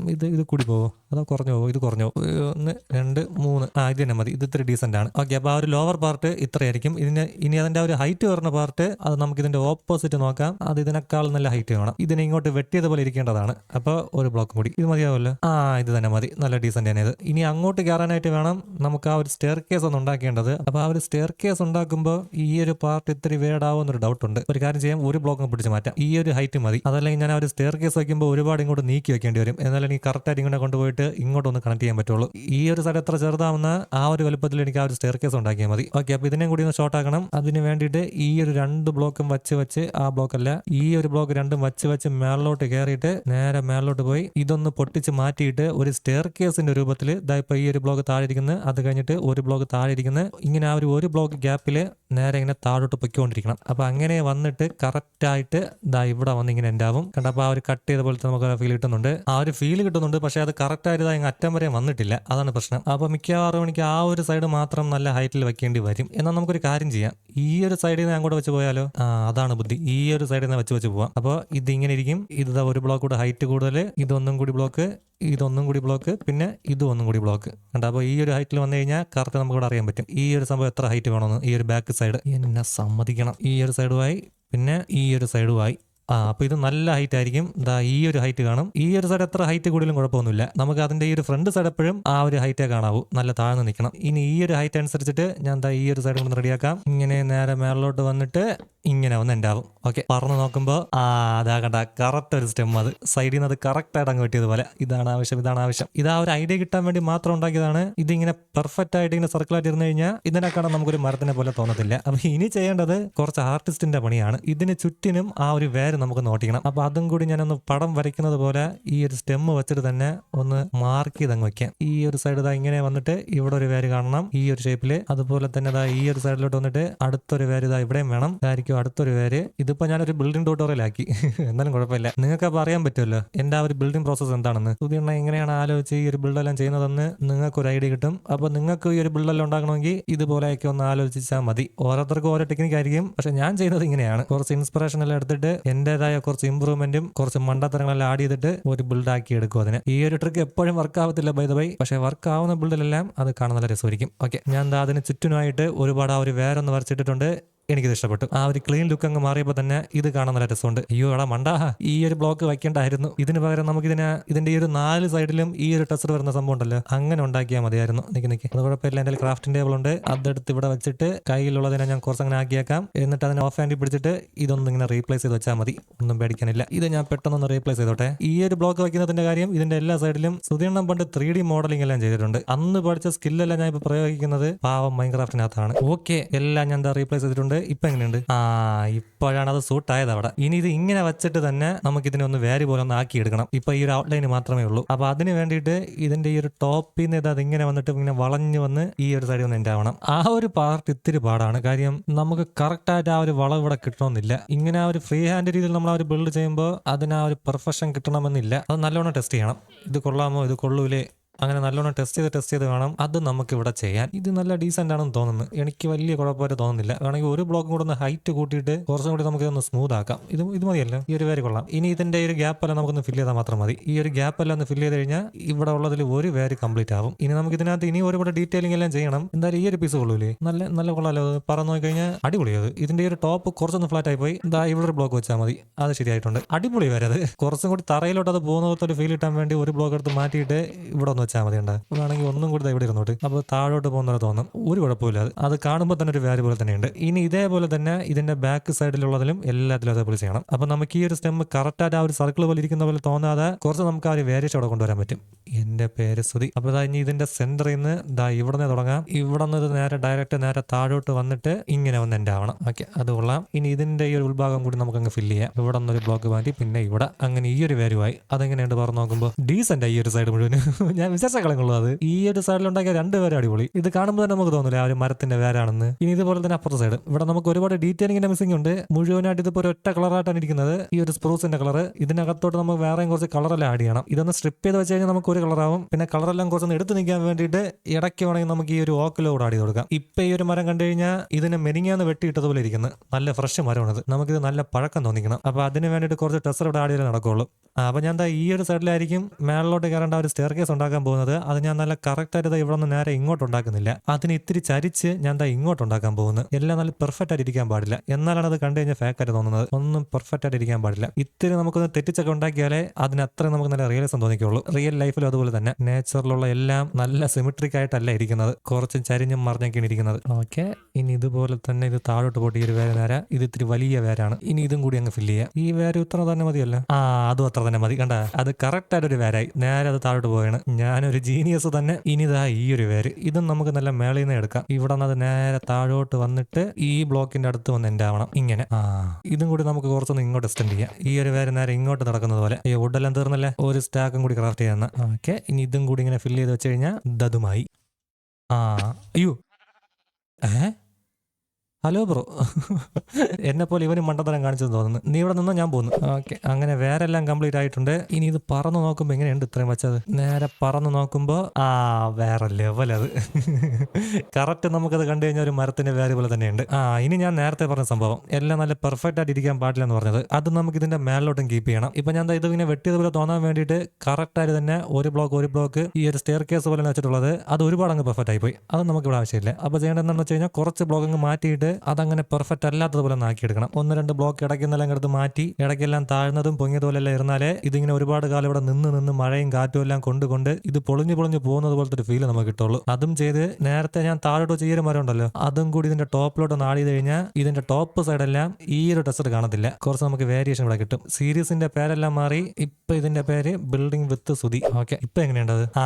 ഇത് ഇത് കൂടി പോവോ? അതോ കുറഞ്ഞു പോവോ? ഇത് കുറഞ്ഞു? ഒരു ഒന്ന് രണ്ട് മൂന്ന്. ആ ഇത് തന്നെ മതി. ഇത് ഇത്ര ഡീസന്റ് ആണ്. ഓക്കെ അപ്പോൾ ആ ഒരു ലോവർ പാർട്ട് ഇത്രയായിരിക്കും. ഇതിന് ഇനി അതിന്റെ ഒരു ഹൈറ്റ് വരുന്ന പാർട്ട് അത് നമുക്ക് ഇതിന്റെ ഓപ്പോസിറ്റ് നോക്കാം. അത് ഇതിനേക്കാൾ നല്ല ഹൈറ്റ് വേണം. ഇതിനെ ഇങ്ങോട്ട് വെട്ടിയതുപോലെ ഇരിക്കേണ്ടതാണ്. അപ്പോൾ ഒരു ബ്ലോക്ക് കൂടി. ഇത് മതിയാവുമല്ലോ? ആ ഇത് തന്നെ മതി. നല്ല ഡീസന്റ് തന്നെ ഇത് ഇനി അങ്ങോട്ട് കയറാനായിട്ട് വേണം നമുക്ക് ആ ഒരു സ്റ്റെയർ കേസ് ഒന്ന് ഉണ്ടാക്കേണ്ടത്. അപ്പൊ ആ ഒരു സ്റ്റെയർ കേസ് ഉണ്ടാക്കുമ്പോൾ ഈ ഒരു പാർട്ട് ഇത്തിരി വേടാവും എന്നൊരു ഡൗട്ട് ഉണ്ട്. ഒരു കാര്യം ചെയ്യാം ഒരു ബ്ലോക്ക് പിടിച്ച് മാറ്റാം. ഈ ഒരു ഹൈറ്റ് മതി. അതല്ലെങ്കിൽ ഞാൻ ആ ഒരു സ്റ്റെയർ കേസ് വയ്ക്കുമ്പോൾ ഒരുപാട് ഇങ്ങോട്ട് നീക്കി വെക്കേണ്ടി വരും. എന്നാലും എനിക്ക് കറക്റ്റായിട്ട് ഇങ്ങനെ കൊണ്ടുപോയിട്ട് ഇങ്ങോട്ട് ഒന്ന് കണക്ട് ചെയ്യാൻ പറ്റുള്ളൂ. ഈ ഒരു സ്ഥലം എത്ര ചെറുതാവുന്ന ആ ഒരു വലുപ്പത്തിൽ എനിക്ക് ആ ഒരു സ്റ്റെയർ കേസ് ഉണ്ടാക്കിയാൽ മതി. ഓക്കെ അപ്പൊ ഇതിനെ കൂടി ഒന്ന് ഷോർട്ട് ആക്കണം. അതിന് വേണ്ടിയിട്ട് ഈ ഒരു രണ്ട് ബ്ലോക്കും വച്ച് വെച്ച് ആ ബ്ലോക്ക് അല്ല ഈ ഒരു ബ്ലോക്ക് രണ്ടും വച്ച് വെച്ച് മേളിലോട്ട് കയറിയിട്ട് നേരെ മേളിലോട്ട് പോയി ഇതൊന്ന് പൊട്ടിച്ച് മാറ്റിയിട്ട് ഒരു സ്റ്റെയർ കേസിന്റെ രൂപത്തിൽ ഇതാ ഇപ്പോൾ ഈ ഒരു ബ്ലോക്ക് താഴെ ഇരിക്കുന്നത് അത് കഴിഞ്ഞിട്ട് ഒരു ബ്ലോക്ക് താഴെ ഇരിക്കുന്നത് ഇങ്ങനെ ആ ഒരു ഒരു ബ്ലോക്ക് ഗ്യാപ്പിൽ നേരെ ഇങ്ങനെ താഴോട്ട് പൊയ്ക്കൊണ്ടിരിക്കണം. അപ്പോൾ അങ്ങനെ വന്നിട്ട് കറക്റ്റായിട്ട് ഇതാ ഇവിടെ വന്ന് ഇങ്ങനെ ഉണ്ടാവും കണ്ടപ്പോൾ ആ ഒരു കട്ട് ചെയ്ത പോലത്തെ നമുക്ക് ഫീൽ കിട്ടുന്നുണ്ട്. ആ ഒരു ഫീൽ കിട്ടുന്നുണ്ട് പക്ഷേ അത് കറക്റ്റായിട്ട് ഇതാ അറ്റം വരെ വന്നിട്ടില്ല. അതാണ് പ്രശ്നം. അപ്പോൾ മിക്കവാറും എനിക്ക് ആ ഒരു സൈഡ് മാത്രം നല്ല ഹൈറ്റിൽ വെക്കേണ്ടി വരും. എന്നാൽ നമുക്കൊരു കാര്യം ചെയ്യാം. ഈ ഒരു സൈഡിൽ നിന്ന് അങ്ങോട്ട് വെച്ച് പോയാലോ? ആ അതാണ് ബുദ്ധി. ഈ ഒരു സൈഡിൽ നിന്ന് വെച്ച് വെച്ച് പോവാം. അപ്പോൾ ഇത് ഇങ്ങനെ ഇരിക്കും. ഇത് ഒരു ബ്ലോക്ക് കൂടെ ഹൈറ്റ് കൂടുതൽ ഇതൊന്നും കൂടി ബ്ലോക്ക് ഇതൊന്നും കൂടി ബ്ലോക്ക് പിന്നെ ഇതും ഒന്നും കൂടി ബ്ലോക്ക് കണ്ട അപ്പോൾ ഈ ഒരു ഹൈറ്റിൽ വന്നു കഴിഞ്ഞാൽ കറക്റ്റ് നമുക്ക് ഇവിടെ അറിയാൻ പറ്റും. ഈ ഒരു സംഭവം എത്ര ഹൈറ്റ് വേണമെന്ന്? ഈ ഒരു ബാക്ക് സൈഡ് എന്നെ സമ്മതിക്കണം. ഈ ഒരു സൈഡുമായി പിന്നെ ഈ ഒരു സൈഡുമായി ആ അപ്പൊ ഇത് നല്ല ഹൈറ്റ് ആയിരിക്കും. ദാ ഈ ഒരു ഹൈറ്റ് കാണും. ഈ ഒരു സൈഡ് എത്ര ഹൈറ്റ് കൂടിയാലും കുഴപ്പമൊന്നുമില്ല. നമുക്ക് അതിന്റെ ഈ ഒരു ഫ്രണ്ട് സൈഡ് എപ്പോഴും ആ ഒരു ഹൈറ്റേ കാണാവൂ. നല്ല താഴ്ന്ന് നിൽക്കണം. ഇനി ഈ ഒരു ഹൈറ്റ് അനുസരിച്ചിട്ട് ഞാൻ ദാ ഈ ഒരു സൈഡ് കൊണ്ട് റെഡിയാക്കാം ഇങ്ങനെ നേരെ മേളിലോട്ട് വന്നിട്ട് ഇങ്ങനെ ഒന്ന് ഉണ്ടാവും ഓക്കെ പറഞ്ഞു നോക്കുമ്പോൾ ആ അതാ കണ്ട കറക്റ്റ് ഒരു സ്റ്റെം അത്. സൈഡിൽ നിന്ന് അത് കറക്റ്റ് ആയിട്ട് അങ്ങ് വെട്ടിയതുപോലെ. ഇതാണ് ആവശ്യം ഇതാണ് ആവശ്യം. ഇത് ആ ഒരു ഐഡിയ കിട്ടാൻ വേണ്ടി മാത്രം ഉണ്ടാക്കിയതാണ്. ഇതിങ്ങനെ പെർഫെക്റ്റ് ആയിട്ട് ഇങ്ങനെ സർക്കിൾ ആയിട്ട് ഇരുന്ന് കഴിഞ്ഞാൽ ഇതിനെ കാണാൻ നമുക്കൊരു മരത്തിനെ പോലെ തോന്നത്തില്ല. അപ്പൊ ഇനി ചെയ്യേണ്ടത് കുറച്ച് ആർട്ടിസ്റ്റിന്റെ പണിയാണ്. ഇതിന് ചുറ്റിനും ആ ഒരു വേര് നമുക്ക് നോട്ടിക്കണം അപ്പൊ അതും കൂടി ഞാനൊന്ന് പടം വരയ്ക്കുന്നത് പോലെ ഈ ഒരു സ്റ്റെം വെച്ചിട്ട് തന്നെ ഒന്ന് മാർക്ക് ചെയ്ത് അങ്ങ് വെക്കാം. ഈ ഒരു സൈഡ് ഇതാ ഇങ്ങനെ വന്നിട്ട് ഇവിടെ ഒരു വേര് കാണണം. ഈ ഒരു ഷേപ്പിൽ അതുപോലെ തന്നെ ഇതാ ഈ ഒരു സൈഡിലോട്ട് വന്നിട്ട് അടുത്തൊരു വേര് ഇതാ ഇവിടെയും വേണം. ഇതായിരിക്കും അടുത്തൊരു വേര്. ഇതിപ്പോ ഞാനൊരു ബിൽഡിംഗ് ട്യൂട്ടോറിയലാക്കി എന്നാലും കുഴപ്പമില്ല. നിങ്ങൾക്ക് അപ്പൊ അറിയാൻ പറ്റുമല്ലോ എന്റെ ആ ഒരു ബിൽഡിംഗ് പ്രോസസ് എന്താണെന്ന്. പുതിയ എങ്ങനെയാണ് ആലോചിച്ച് ഈ ഒരു ബിൽഡെല്ലാം ചെയ്യുന്നതെന്ന് നിങ്ങൾക്ക് ഒരു ഐഡിയ കിട്ടും. അപ്പൊ നിങ്ങൾക്ക് ഈ ഒരു ബിൽഡെല്ലാം ഉണ്ടാക്കണമെങ്കിൽ ഇതുപോലെയൊക്കെ ഒന്ന് ആലോചിച്ചാൽ മതി. ഓരോരുത്തർക്കും ഓരോ ടെക്നിക്ക് ആയിരിക്കും. പക്ഷെ ഞാൻ ചെയ്യുന്നത് ഇങ്ങനെയാണ്. കുറച്ച് ഇൻസ്പിറേഷൻ എല്ലാം എടുത്തിട്ട് എന്റേതായ കുറച്ച് ഇമ്പ്രൂവ്മെന്റും കുറച്ച് മണ്ടത്തരങ്ങളെല്ലാം ആഡ് ചെയ്തിട്ട് ഒരു ബിൽഡ് ആക്കി എടുക്കും അതിന്. ഈ ഒരു ട്രിക്ക് എപ്പോഴും വർക്ക് ആവത്തില്ല ബൈ ദ ബൈ പക്ഷേ വർക്ക് ആവുന്ന ബിൽഡിലെല്ലാം അത് കാണാൻ നല്ല രസമായിരിക്കും. ഓക്കെ ഞാൻ അതിന് ചുറ്റിനുമായിട്ട് ഒരുപാട് ആ ഒരു വേറൊന്ന് വരച്ചിട്ടിട്ടുണ്ട്. എനിക്കിത് ഇഷ്ടപ്പെട്ടു ആ ഒരു ക്ലീൻ ലുക്ക് അങ്ങ് മാറിയപ്പോൾ തന്നെ ഇത് കാണാൻ നല്ല രസമുണ്ട്. അയ്യോ എടാ മണ്ടാ. ഈ ഒരു ബ്ലോക്ക് വയ്ക്കേണ്ടായിരുന്നു. ഇതിന് പകരം നമുക്ക് ഇതിനെ ഇതിന്റെ ഈ ഒരു നാല് സൈഡിലും ഈ ഒരു ടെസ്റ്റർ വരുന്ന സംഭവം ഉണ്ടല്ലോ. അങ്ങനെ ഉണ്ടാക്കിയാൽ മതിയായിരുന്നു. നിക്ക് നിക്ക്. അത് കുഴപ്പമില്ല. എന്റെ ക്രാഫ്റ്റിംഗ് ടേബിൾ ഉണ്ട്. അതെടുത്ത് ഇവിടെ വെച്ചിട്ട് കയ്യിലുള്ളതിനെ ഞാൻ കുറച്ച് അങ്ങനെ ആക്കിയേക്കാം. എന്നിട്ട് അതിനെ ഓഫ് ഹാൻഡിൽ പിടിച്ചിട്ട് ഇതൊന്നും ഇങ്ങനെ റീപ്ലേസ് ചെയ്ത് വെച്ചാൽ മതി. ഒന്നും പേടിക്കാനില്ല. ഇത് ഞാൻ പെട്ടെന്നൊന്ന് റീപ്ലേസ് ചെയ്തോട്ടെ. ഈ ഒരു ബ്ലോക്ക് വയ്ക്കുന്നതിന്റെ കാര്യം ഇതിന്റെ എല്ലാ സൈഡിലും സുധീർണം പണ്ട് ത്രീ ഡി മോഡലിംഗ് എല്ലാം ചെയ്തിട്ടുണ്ട്. അന്ന് പഠിച്ച സ്കില്ലെല്ലാം ഞാൻ ഇപ്പൊ പ്രയോഗിക്കുന്നത് പാവം മൈൻക്രാഫ്റ്റിനകത്താണ്. ഓക്കെ. എല്ലാം ഞാൻ എന്താ റീപ്ലേസ് ചെയ്തിട്ടുണ്ട്. ഇപ്പൊ എങ്ങനെയുണ്ട്? ആ ഇപ്പോഴാണ് അത് സൂട്ട് ആയത് അവിടെ. ഇനി ഇത് ഇങ്ങനെ വെച്ചിട്ട് തന്നെ നമുക്ക് ഇതിനെ ഒന്ന് വേരി പോലെ ഒന്ന് ആക്കി എടുക്കണം. ഇപ്പൊ ഈ ഒരു ഔട്ട്ലൈൻ മാത്രമേ ഉള്ളൂ. അപ്പൊ അതിന് വേണ്ടിയിട്ട് ഇതിന്റെ ഈ ഒരു ടോപ്പിൽ നിന്ന് ഇത് അതിങ്ങനെ വന്നിട്ട് ഇങ്ങനെ വളഞ്ഞു വന്ന് ഈ ഒരു സൈഡിൽ ഒന്ന് എന്റെ ആവണം. ആ ഒരു പാർട്ട് ഇത്തിരി പാടാണ്. കാര്യം നമുക്ക് കറക്റ്റ് ആയിട്ട് ആ ഒരു വളവ് ഇവിടെ കിട്ടണമെന്നില്ല. ഇങ്ങനെ ആ ഒരു ഫ്രീ ഹാൻഡ് രീതിയിൽ നമ്മൾ ആ ഒരു ബിൽഡ് ചെയ്യുമ്പോൾ അതിന് ആ ഒരു പെർഫെക്ഷൻ കിട്ടണമെന്നില്ല. അത് നല്ലോണം ടെസ്റ്റ് ചെയ്യണം. ഇത് കൊള്ളാമോ? ഇത് കൊള്ളൂലേ? അങ്ങനെ നല്ലോണം ടെസ്റ്റ് ചെയ്ത് ടെസ്റ്റ് ചെയ്ത് വേണം അത് നമുക്ക് ഇവിടെ ചെയ്യാൻ ഇത് നല്ല ഡീസെന്റ് ആണെന്ന് തോന്നുന്നു. എനിക്ക് വലിയ കുഴപ്പമായിട്ട് തോന്നുന്നില്ല. വേണമെങ്കിൽ ഒരു ബ്ലോക്കും കൂടെ ഒന്ന് ഹൈറ്റ് കൂട്ടിയിട്ട് കുറച്ചും കൂടി നമുക്ക് ഇതൊന്ന് സ്മൂത്ത് ആക്കാം. ഇത് ഇത് മതിയല്ലോ? ഈ ഒരു പേര് കൊള്ളാം. ഇനി ഇതിന്റെ ഒരു ഗ്യാപ്പ് എല്ലാം നമുക്കൊന്ന് ഫില്ല് ചെയ്താൽ മാത്രം മതി. ഈ ഒരു ഗ്യാപ്പ് എല്ലാം ഒന്ന് ഫില്ല് ചെയ്ത് കഴിഞ്ഞാൽ ഇവിടെ ഉള്ളതിൽ ഒരു പേര് കംപ്ലീറ്റ് ആവും. ഇനി നമുക്ക് ഇതിനകത്ത് ഇനി ഒരുപാട് ഡീറ്റെയിലിംഗ് എല്ലാം ചെയ്യണം. എന്തായാലും ഈ ഒരു പീസ് കൊള്ളൂലേ? നല്ല നല്ല കൊള്ളാലോ? പറന്ന് നോക്കി കഴിഞ്ഞാൽ അടിപൊളിയത് ഇതിന്റെ ഒരു ടോപ്പ് കുറച്ചൊന്ന് ഫ്ലാറ്റ് ആയി പോയി. എന്താ ഇവിടെ ഒരു ബ്ലോക്ക് വെച്ചാൽ മതി. അത് ശരിയായിട്ടുണ്ട്. അടിപൊളി വരെ അത്. കുറച്ചും കൂടി തറയിലോട്ട് അത് പോകുന്ന ഒരു ഫീൽ കിട്ടാൻ വേണ്ടി ഒരു ബ്ലോക്ക് എടുത്ത് മാറ്റിയിട്ട് ഇവിടെ ഒന്ന് വെച്ചാൽ മതി ഉണ്ട് വേണമെങ്കിൽ ഒന്നും കൂടി ഇവിടെ ഇരുന്നോട്ട്. അപ്പോൾ താഴോട്ട് പോകുന്നത് തോന്നും. ഒരു കുഴപ്പമില്ല അത് കാണുമ്പോൾ തന്നെ ഒരു വാല്യൂ പോലെ തന്നെയുണ്ട്. ഇനി ഇതേപോലെ തന്നെ ഇതിന്റെ ബാക്ക് സൈഡിലുള്ളതിലും എല്ലാത്തിലും അതേപോലെ ചെയ്യണം. അപ്പോൾ നമുക്ക് ഈ ഒരു സ്റ്റെം കറക്റ്റായിട്ട് ആ ഒരു സർക്കിൾ പോലെ ഇരിക്കുന്ന പോലെ തോന്നാതെ കുറച്ച് നമുക്ക് ആ ഒരു വേരിയേഷൻ അവിടെ കൊണ്ടുവരാൻ പറ്റും. എന്റെ പേര് സ്തുതി അപ്പോൾ ഇതാ ഇനി ഇതിന്റെ സെന്ററിൽ നിന്ന് ദാ ഇവിടെ നിന്ന് തുടങ്ങാം. ഇവിടെ നിന്ന് ഇത് നേരെ ഡയറക്റ്റ് നേരെ താഴോട്ട് വന്നിട്ട് ഇങ്ങനെ വന്ന് എന്റെ ആവണം. ഓക്കെ അത് കൊള്ളാം. ഇനി ഇതിന്റെ ഈ ഒരു ഉൾഭാഗം കൂടി നമുക്ക് അങ്ങ് ഫില്ല് ചെയ്യാം. ഇവിടെ നിന്നൊരു ബ്ലോക്ക് മാറ്റി പിന്നെ ഇവിടെ. അങ്ങനെ ഈ ഒരു വാല്യൂവായി അതെങ്ങനെയുണ്ട് പറഞ്ഞു നോക്കുമ്പോൾ ഡീസെന്റ് ഈ ഒരു സൈഡ് മുഴുവൻ ഞാൻ കളങ്ങളുള്ളൂ അത് ഈ ഒരു സൈഡിലുണ്ടാക്കിയ രണ്ടുപേരും അടിപൊളി. ഇത് കാണുമ്പോൾ തന്നെ നമുക്ക് തോന്നില്ല ആ ഒരു മരത്തിന്റെ വേരാണെന്ന്. ഇനി ഇതുപോലെ തന്നെ അപ്പുറത്തെ സൈഡ് ഇവിടെ നമുക്ക് ഒരുപാട് ഡീറ്റെയിലിംഗിന്റെ മിസ്സിംഗ് ഉണ്ട്. മുഴുവനായിട്ട് ഇതിപ്പോൾ ഒറ്റ കളറായിട്ടാണ് ഇരിക്കുന്നത്. ഈ ഒരു സ്പ്രൂസിന്റെ കളർ ഇതിനകത്തോട്ട് നമുക്ക് വേറെയും കുറച്ച് കളറെല്ലാം ആഡ് ചെയ്യണം. ഇതൊന്ന് സ്ട്രിപ്പ് ചെയ്ത് വെച്ച് കഴിഞ്ഞാൽ നമുക്ക് ഒരു കളറാവും പിന്നെ കളറെല്ലാം കുറച്ചൊന്ന് എടുത്ത് നിൽക്കാൻ വേണ്ടിയിട്ട് ഇടയ്ക്ക് വേണമെങ്കിൽ നമുക്ക് ഈ ഒരു ഓക്കിലോട് ആഡ് കൊടുക്കാം. ഇപ്പൊ ഈ ഒരു മരം കണ്ടു കഴിഞ്ഞാൽ ഇതിനെ മെനിങ്ങാന്ന് വെട്ടിയിട്ടതുപോലെ ഇരിക്കുന്നത് നല്ല ഫ്രഷ് മരമാണിത്. നമുക്കിത് നല്ല പഴക്കം തോന്നിക്കണം. അപ്പൊ അതിന് വേണ്ടിയിട്ട് കുറച്ച് ടെസ്റ്റർ ഇവിടെ ആഡ് ചെയ്ത് നടക്കുള്ളൂ. അപ്പോൾ അപ്പൊ ഞാൻ എന്താ ഈ ഒരു സൈഡിലായിരിക്കും മേളിലോട്ട് കയറേണ്ട ഒരു സ്റ്റെയർ കേസ് ഉണ്ടാക്കാൻ പോകുന്നത്. അത് ഞാൻ നല്ല കറക്റ്റ് ആയിട്ട് ദാ ഇവിടെ നിന്ന് നേരെ ഇങ്ങോട്ട് ഉണ്ടാക്കുന്നില്ല അതിന് ഇത്തിരി ചരിച്ച് ഞാൻ ദാ ഇങ്ങോട്ട് ഉണ്ടാക്കാൻ പോകുന്നത് എല്ലാം നല്ല പെർഫെക്റ്റ് ആയിട്ട് ഇരിക്കാൻ പാടില്ല. എന്നാലാണ് അത് കണ്ടു കഴിഞ്ഞാൽ ഫേക്ക് ആയിട്ട് തോന്നുന്നത്. ഒന്നും പെർഫെക്റ്റ് ആയിട്ട് ഇരിക്കാൻ പാടില്ല. ഇത്തിരി നമുക്കൊന്ന് തെറ്റിച്ചൊക്കെ ഉണ്ടാക്കിയാലേ അതിന് അത്ര നമുക്ക് നല്ല റിയലിസം തോന്നിക്കുള്ളൂ. റിയൽ ലൈഫിലും അതുപോലെ തന്നെ. നേച്ചറിലുള്ള എല്ലാം നല്ല സിമിട്രിക് ആയിട്ടല്ല ഇരിക്കുന്നത്. കുറച്ച് ചരിഞ്ഞും മറിഞ്ഞൊക്കെയാണ് ഇരിക്കുന്നത്. ഓക്കെ ഇനി ഇതുപോലെ തന്നെ ഇത് താഴോട്ട് പോയിട്ട് ഈ ഒരു വേര നേര. ഇത് ഇത്തിരി വലിയ വേരാണ്. ഇനി ഇതും കൂടി അങ്ങ് ഫില്ല് ചെയ്യാം. ഈ വേര ഇത്ര തന്നെ മതിയല്ല? ആ അതും അത്ര തന്നെ മതി. കണ്ട? അത് കറക്റ്റ് ആയിട്ട് ഒരു വേരായി. നേരെ അത് താഴോട്ട് പോവുകയാണ് ഞാനൊരു ജീനിയസ് തന്നെ. ഇനിതാ ഈ ഒരു പേര് ഇതും നമുക്ക് നല്ല മേളയിൽ നിന്ന് എടുക്കാം. ഇവിടെ നിന്ന് അത് നേരെ താഴോട്ട് വന്നിട്ട് ഈ ബ്ലോക്കിന്റെ അടുത്ത് വന്ന് എന്റെ ആവണം. ഇങ്ങനെ. ആ ഇതും കൂടി നമുക്ക് കുറച്ചൊന്ന് ഇങ്ങോട്ട് എക്സ്റ്റെൻഡ് ചെയ്യാം. ഈ ഒരു പേര് നേരെ ഇങ്ങോട്ട് നടക്കുന്നത് പോലെ. ഈ വുഡെല്ലാം തീർന്നല്ലേ? ഒരു സ്റ്റാക്കും കൂടി ക്രാഫ്റ്റ് ചെയ്യുന്ന. ഓക്കെ ഇനി ഇതും കൂടി ഇങ്ങനെ ഫില്ല് ചെയ്ത് വെച്ച് കഴിഞ്ഞാൽ ദതുമായി. ആ അയ്യോ. ഏ? ഹലോ ബ്രോ എന്നെ പോലെ ഇവനും മണ്ടത്തരം കാണിച്ചെന്ന് തോന്നുന്നു. നീ ഇവിടെ നിന്നോ ഞാൻ പോകുന്നു ഓക്കെ അങ്ങനെ വേറെ എല്ലാം കംപ്ലീറ്റ് ആയിട്ടുണ്ട്. ഇനി ഇത് പറന്ന് നോക്കുമ്പോൾ എങ്ങനെയുണ്ട് ഇത്രയും വെച്ചത് നേരെ പറന്ന് നോക്കുമ്പോൾ ആ വേറെ ലെവൽ അത്. കറക്റ്റ് നമുക്കത് കണ്ടു കഴിഞ്ഞാൽ ഒരു മരത്തിന്റെ വേറെ പോലെ തന്നെയുണ്ട്. ആ ഇനി ഞാൻ നേരത്തെ പറഞ്ഞ സംഭവം. എല്ലാം നല്ല പെർഫെക്റ്റ് ആയിട്ട് ഇരിക്കാൻ പാടില്ല എന്ന് പറഞ്ഞത്. അത് നമുക്ക് ഇതിന്റെ മേലോട്ടും കീപ്പ് ചെയ്യണം. ഇപ്പൊ ഞാൻ ഇത് ഇങ്ങനെ വെട്ടിയതുപോലെ തോന്നാൻ വേണ്ടിയിട്ട് കറക്റ്റ് ആയിട്ട് തന്നെ ഒരു ബ്ലോക്ക് ഒരു ബ്ലോക്ക് ഈ ഒരു സ്റ്റെയർ കേസ് പോലെ വെച്ചിട്ടുള്ളത്. അത് ഒരുപാട് അങ്ങ് പെർഫെക്റ്റ് ആയി പോയി. അത് നമുക്ക് ഇവിടെ ആവശ്യമില്ല. അപ്പൊ ചെയ്യേണ്ടത് എന്താണെന്ന് വെച്ച് കഴിഞ്ഞാൽ കുറച്ച് ബ്ലോക്ക് അങ്ങ് മാറ്റിയിട്ട് അതങ്ങനെ പെർഫെക്റ്റ് അല്ലാത്തതുപോലെ ആക്കിയെടുക്കണം. ഒന്ന് രണ്ട് ബ്ലോക്ക് ഇടയ്ക്കുന്നെല്ലാം എടുത്ത് മാറ്റി ഇടയ്ക്കെല്ലാം താഴ്ന്നതും പൊങ്ങിയതുപോലെ എല്ലാം ഇരുന്നാലേ ഇതിങ്ങനെ ഒരുപാട് കാലം ഇവിടെ നിന്ന് നിന്ന് മഴയും കാറ്റും എല്ലാം കൊണ്ടുകൊണ്ട് ഇത് പൊളിഞ്ഞു പൊളിഞ്ഞു പോകുന്നത് പോലത്തെ ഒരു ഫീൽ നമുക്ക് കിട്ടുള്ളൂ. അതും ചെയ്ത് നേരത്തെ ഞാൻ താഴോട്ട് ചെയ്യൊരു മരം ഉണ്ടല്ലോ അതും കൂടി ഇതിന്റെ ടോപ്പിലോട്ട് നാടി കഴിഞ്ഞാൽ ഇതിന്റെ ടോപ്പ് സൈഡെല്ലാം ഈ ഒരു ടെസ്റ്റ് കാണത്തില്ല. കുറച്ച് നമുക്ക് വേരിയേഷൻ ഇവിടെ കിട്ടും. സീരീസിന്റെ പേരെല്ലാം മാറി ഇപ്പൊ ഇതിന്റെ പേര് ബിൽഡിംഗ് വിത്ത് സുതി ഓക്കെ ഇപ്പൊ എങ്ങനെയുണ്ടത് ആ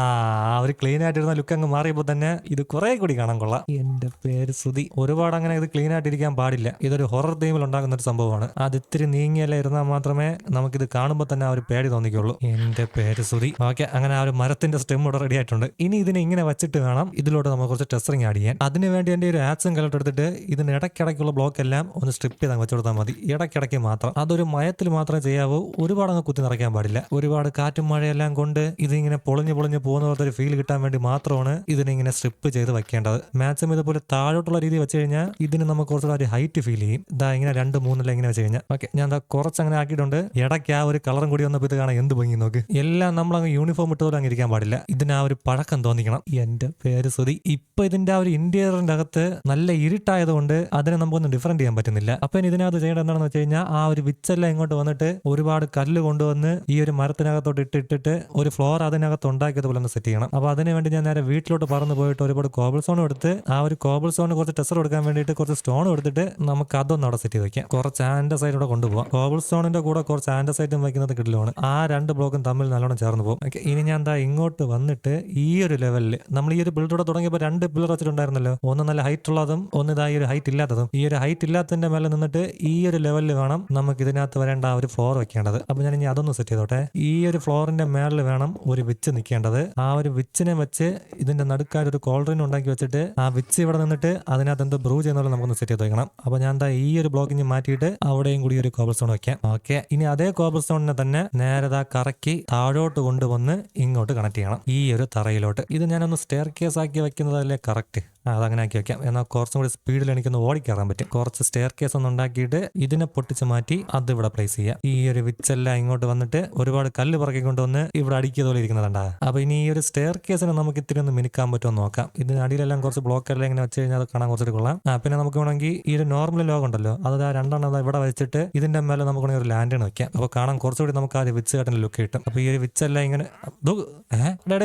ഒരു ക്ലീൻ ആയിട്ടിരുന്ന ലുക്ക് അങ്ങ് മാറിയപ്പോൾ തന്നെ ഇത് കുറെ കൂടി കാണാൻ കൊള്ളാം. എന്റെ പേര് സുതി ഒരുപാട് അങ്ങനെ ഇത് ക്ലീൻ ആയിട്ടിരിക്കാൻ പാടില്ല. ഇതൊരു ഹൊറർ തീമിൽ ഉണ്ടാകുന്ന ഒരു സംഭവമാണ്. അത് ഇത്തിരി നീങ്ങിയല്ല ഇരുന്നാൽ മാത്രമേ നമുക്കിത് കാണുമ്പോൾ തന്നെ ആ ഒരു പേടി തോന്നിക്കുള്ളൂ എന്റെ പേര് സുതി ഓക്കെ അങ്ങനെ ആ ഒരു മരത്തിന്റെ സ്റ്റെം ഇവിടെ റെഡി ആയിട്ടുണ്ട്. ഇനി ഇതിനെ ഇങ്ങനെ വെച്ചിട്ട് വേണം ഇതിലോട്ട് നമുക്ക് കുറച്ച് ടെസ്റ്ററിങ് ആഡ് ചെയ്യാൻ. അതിനുവേണ്ടി എന്റെ ഒരു ആക്സും കലട്ട് എടുത്തിട്ട് ഇതിന് ഇടയ്ക്കിടയ്ക്കുള്ള ബ്ലോക്ക് എല്ലാം ഒന്ന് സ്ട്രിപ്പ് ചെയ്ത് വെച്ചു കൊടുത്താൽ മതി. ഇടയ്ക്കിടയ്ക്ക് മാത്രം. അതൊരു മയത്തിൽ മാത്രമേ ചെയ്യാവൂ. ഒരുപാട് അങ്ങ് കുത്തി നിറയ്ക്കാൻ പാടില്ല. ഒരുപാട് കാറ്റും മഴയെല്ലാം കൊണ്ട് ഇതിങ്ങനെ പൊളിഞ്ഞ് പൊളിഞ്ഞു പോകുന്ന പോലത്തെ ഒരു ഫീൽ കിട്ടാൻ വേണ്ടി മാത്രമാണ് ഇതിനെ ഇങ്ങനെ സ്ട്രിപ്പ് ചെയ്ത് വെക്കേണ്ടത്. മാക്സിമം ഇതുപോലെ താഴോട്ടുള്ള രീതി വെച്ച് കഴിഞ്ഞാൽ ഇതിന് നമുക്ക് കുറച്ചുകൂടെ ഒരു ഹൈറ്റ് ഫീൽ ചെയ്യും. ഇതാ ഇങ്ങനെ രണ്ട് മൂന്നല്ല ഇങ്ങനെ വെച്ച് കഴിഞ്ഞാൽ ഓക്കെ ഞാൻ എന്താ കുറച്ച് അങ്ങനെ ആക്കിയിട്ടുണ്ട്. ഇടയ്ക്ക് ആ ഒരു കളറും കൂടി വന്നപ്പോൾ ഇത് കാണാൻ എന്ത് ഭംഗി നോക്ക്. എല്ലാം നമ്മൾ അങ്ങ് യൂണിഫോം ഇട്ട് അങ്ങ് ഇരിക്കാൻ പാടില്ല. ഇതിന് ആ ഒരു പഴക്കം തോന്നിക്കണം. എന്റെ പേര് സുതി ഇപ്പൊ ഇതിന്റെ ആ ഒരു ഇന്റീരിയറിന്റെ അകത്ത് നല്ല ഇരുട്ടായതുകൊണ്ട് അതിനെ നമുക്കൊന്നും ഡിഫറെന്റ് ചെയ്യാൻ പറ്റുന്നില്ല. അപ്പൊ ഇനി ഇതിനകത്ത് ചെയ്യേണ്ടത് എന്താണെന്ന് വെച്ച് കഴിഞ്ഞാൽ ആ ഒരു വിച്ചെല്ലാം ഇങ്ങോട്ട് വന്നിട്ട് ഒരുപാട് കല്ല് കൊണ്ടുവന്ന് ഈ ഒരു മരത്തിനകത്തോട്ട് ഇട്ടിട്ടിട്ട് ഒരു ഫ്ലോർ അതിനകത്ത് ഉണ്ടാക്കിയതുപോലെ ഒന്ന് സെറ്റ് ചെയ്യണം. അപ്പൊ അതിനുവേണ്ടി ഞാൻ നേരെ വീട്ടിലോട്ട് പറന്ന് പോയിട്ട് ഒരുപാട് കോബിൾ സോൺ എടുത്ത് ആ ഒരു കോബിൾ സോണിന് കുറച്ച് ടെസ്റ്റർ കൊടുക്കാൻ വേണ്ടിയിട്ട് കുറച്ച് സ്റ്റോൺ എടുത്തിട്ട് നമുക്ക് അതൊന്നും അവിടെ സെറ്റ് ചെയ്ത് വെക്കാം. കുറച്ച് ആൻഡസൈറ്റൂടെ കൊണ്ടുപോകാം കോബിൾ സ്റ്റോണിന്റെ കൂടെ കുറച്ച് ആൻഡസൈറ്റും വയ്ക്കുന്നത് കിട്ടില്ലാണ് ആ രണ്ട് ബ്ലോക്കും തമ്മിൽ നല്ലോണം ചേർന്ന് പോകും. ഓക്കെ ഇനി ഞാൻ എന്താ ഇങ്ങോട്ട് വന്നിട്ട് ഈ ഒരു ലെവലിൽ നമ്മൾ ഈ ഒരു ബിൽഡറോടെ തുടങ്ങിയപ്പോൾ രണ്ട് പില്ലർ വെച്ചിട്ടുണ്ടായിരുന്നല്ലോ. ഒന്ന് നല്ല ഹൈറ്റ് ഉള്ളതും ഒന്ന് ഇതാ ഈ ഒരു ഹൈറ്റ് ഇല്ലാത്തതും. ഈ ഒരു ഹൈറ്റ് ഇല്ലാത്തതിന്റെ മേലെ നിന്നിട്ട് ഈ ഒരു ലെവലിൽ വേണം നമുക്ക് ഇതിനകത്ത് വരേണ്ട ആ ഒരു ഫ്ലോർ വെക്കേണ്ടത്. അപ്പൊ ഞാൻ ഇനി അതൊന്ന് സെറ്റ് ചെയ്തോട്ടെ. ഈ ഒരു ഫ്ലോറിന്റെ മേളിൽ വേണം ഒരു വിച്ച് നിൽക്കേണ്ടത് ആ ഒരു വിച്ചിനെ വെച്ച് ഇതിന്റെ നടുക്കായിട്ട് ഒരു കോൾഡ്രിൻ ഉണ്ടാക്കി വെച്ചിട്ട് ആ വിച്ച് ഇവിടെ നിന്നിട്ട് അതിനകത്ത് എന്തോ ബ്രൂ ചെയ്യുന്ന പോലെ നമുക്ക് നമുക്കൊന്ന് സെറ്റ് ചെയ്ത് വെക്കണം. അപ്പോൾ ഞാൻ എന്താ ഈ ഒരു ബ്ലോക്കിന് മാറ്റിയിട്ട് അവിടെയും കൂടി ഒരു കോബിൾ സ്റ്റോൺ വെക്കാം. ഓക്കെ ഇനി അതേ കോബിൾ സ്റ്റോണിനെ തന്നെ നേരെ കറക്കി താഴോട്ട് കൊണ്ടുവന്ന് ഇങ്ങോട്ട് കണക്ട് ചെയ്യണം. ഈ ഒരു തറയിലോട്ട്. ഇത് ഞാനൊന്ന് സ്റ്റെയർ കേസ് ആക്കി വെക്കുന്നതല്ലേ കറക്റ്റ് അതങ്ങനെ ആക്കി വെക്കാം. എന്നാൽ കുറച്ചും കൂടി സ്പീഡിൽ എനിക്കൊന്ന് ഓടിക്കയറാൻ പറ്റും. കുറച്ച് സ്റ്റെയർ കേസ് ഒന്ന് ഉണ്ടാക്കിയിട്ട് ഇതിനെ പൊട്ടിച്ച് മാറ്റി അത് ഇവിടെ പ്ലേസ് ചെയ്യാം. ഈ ഒരു വിച്ചെല്ലാം ഇങ്ങോട്ട് വന്നിട്ട് ഒരുപാട് കല്ല് പറക്കി കൊണ്ടുവന്ന് ഇവിടെ അടിക്കിയ പോലെ ഇരിക്കുന്നതാണ്ടാ അപ്പൊ ഇനി ഈ ഒരു സ്റ്റെയർ കേസിനെ നമുക്ക് ഇത്തിരി ഒന്ന് മിനുക്കാൻ പറ്റുമെന്ന് നോക്കാം. ഇതിന് അടിയിലെല്ലാം കുറച്ച് ബ്ലോക്ക് എല്ലാം ഇങ്ങനെ വെച്ച് കഴിഞ്ഞാൽ അത് കാണാൻ കുറച്ചിട്ട് കൊള്ളാം. പിന്നെ നമുക്ക് വേണമെങ്കിൽ ഈ ഒരു നോർമൽ ലോഗ് ഉണ്ടല്ലോ അത് ആ രണ്ടെണ്ണം ഇവിടെ വെച്ചിട്ട് ഇതിന്റെ മേലെ നമുക്ക് ഒരു ലാൻഡേൺ വെക്കാം. അപ്പോൾ കാണാൻ കുറച്ചുകൂടി നമുക്ക് ആ ഒരു വിച്ച് കാട്ടിന് ലുക്ക് കിട്ടും. അപ്പോൾ ഈ ഒരു വിച്ചെല്ലാം ഇങ്ങനെ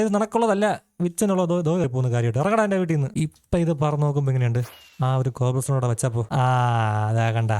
ഇത് നടക്കുള്ളതല്ല. വിച്ചനുള്ള ദോ പോകുന്ന കാര്യമായിട്ട് ഇറങ്ങടാ എന്റെ വീട്ടിൽ നിന്ന് ഇപ്പൊ ഇത് പറഞ്ഞു നോക്കുമ്പോൾ എങ്ങനെയുണ്ട് ആ ഒരു കോബിൾസ്റ്റോണോടെ വെച്ചപ്പോ ആ അതാ കണ്ട.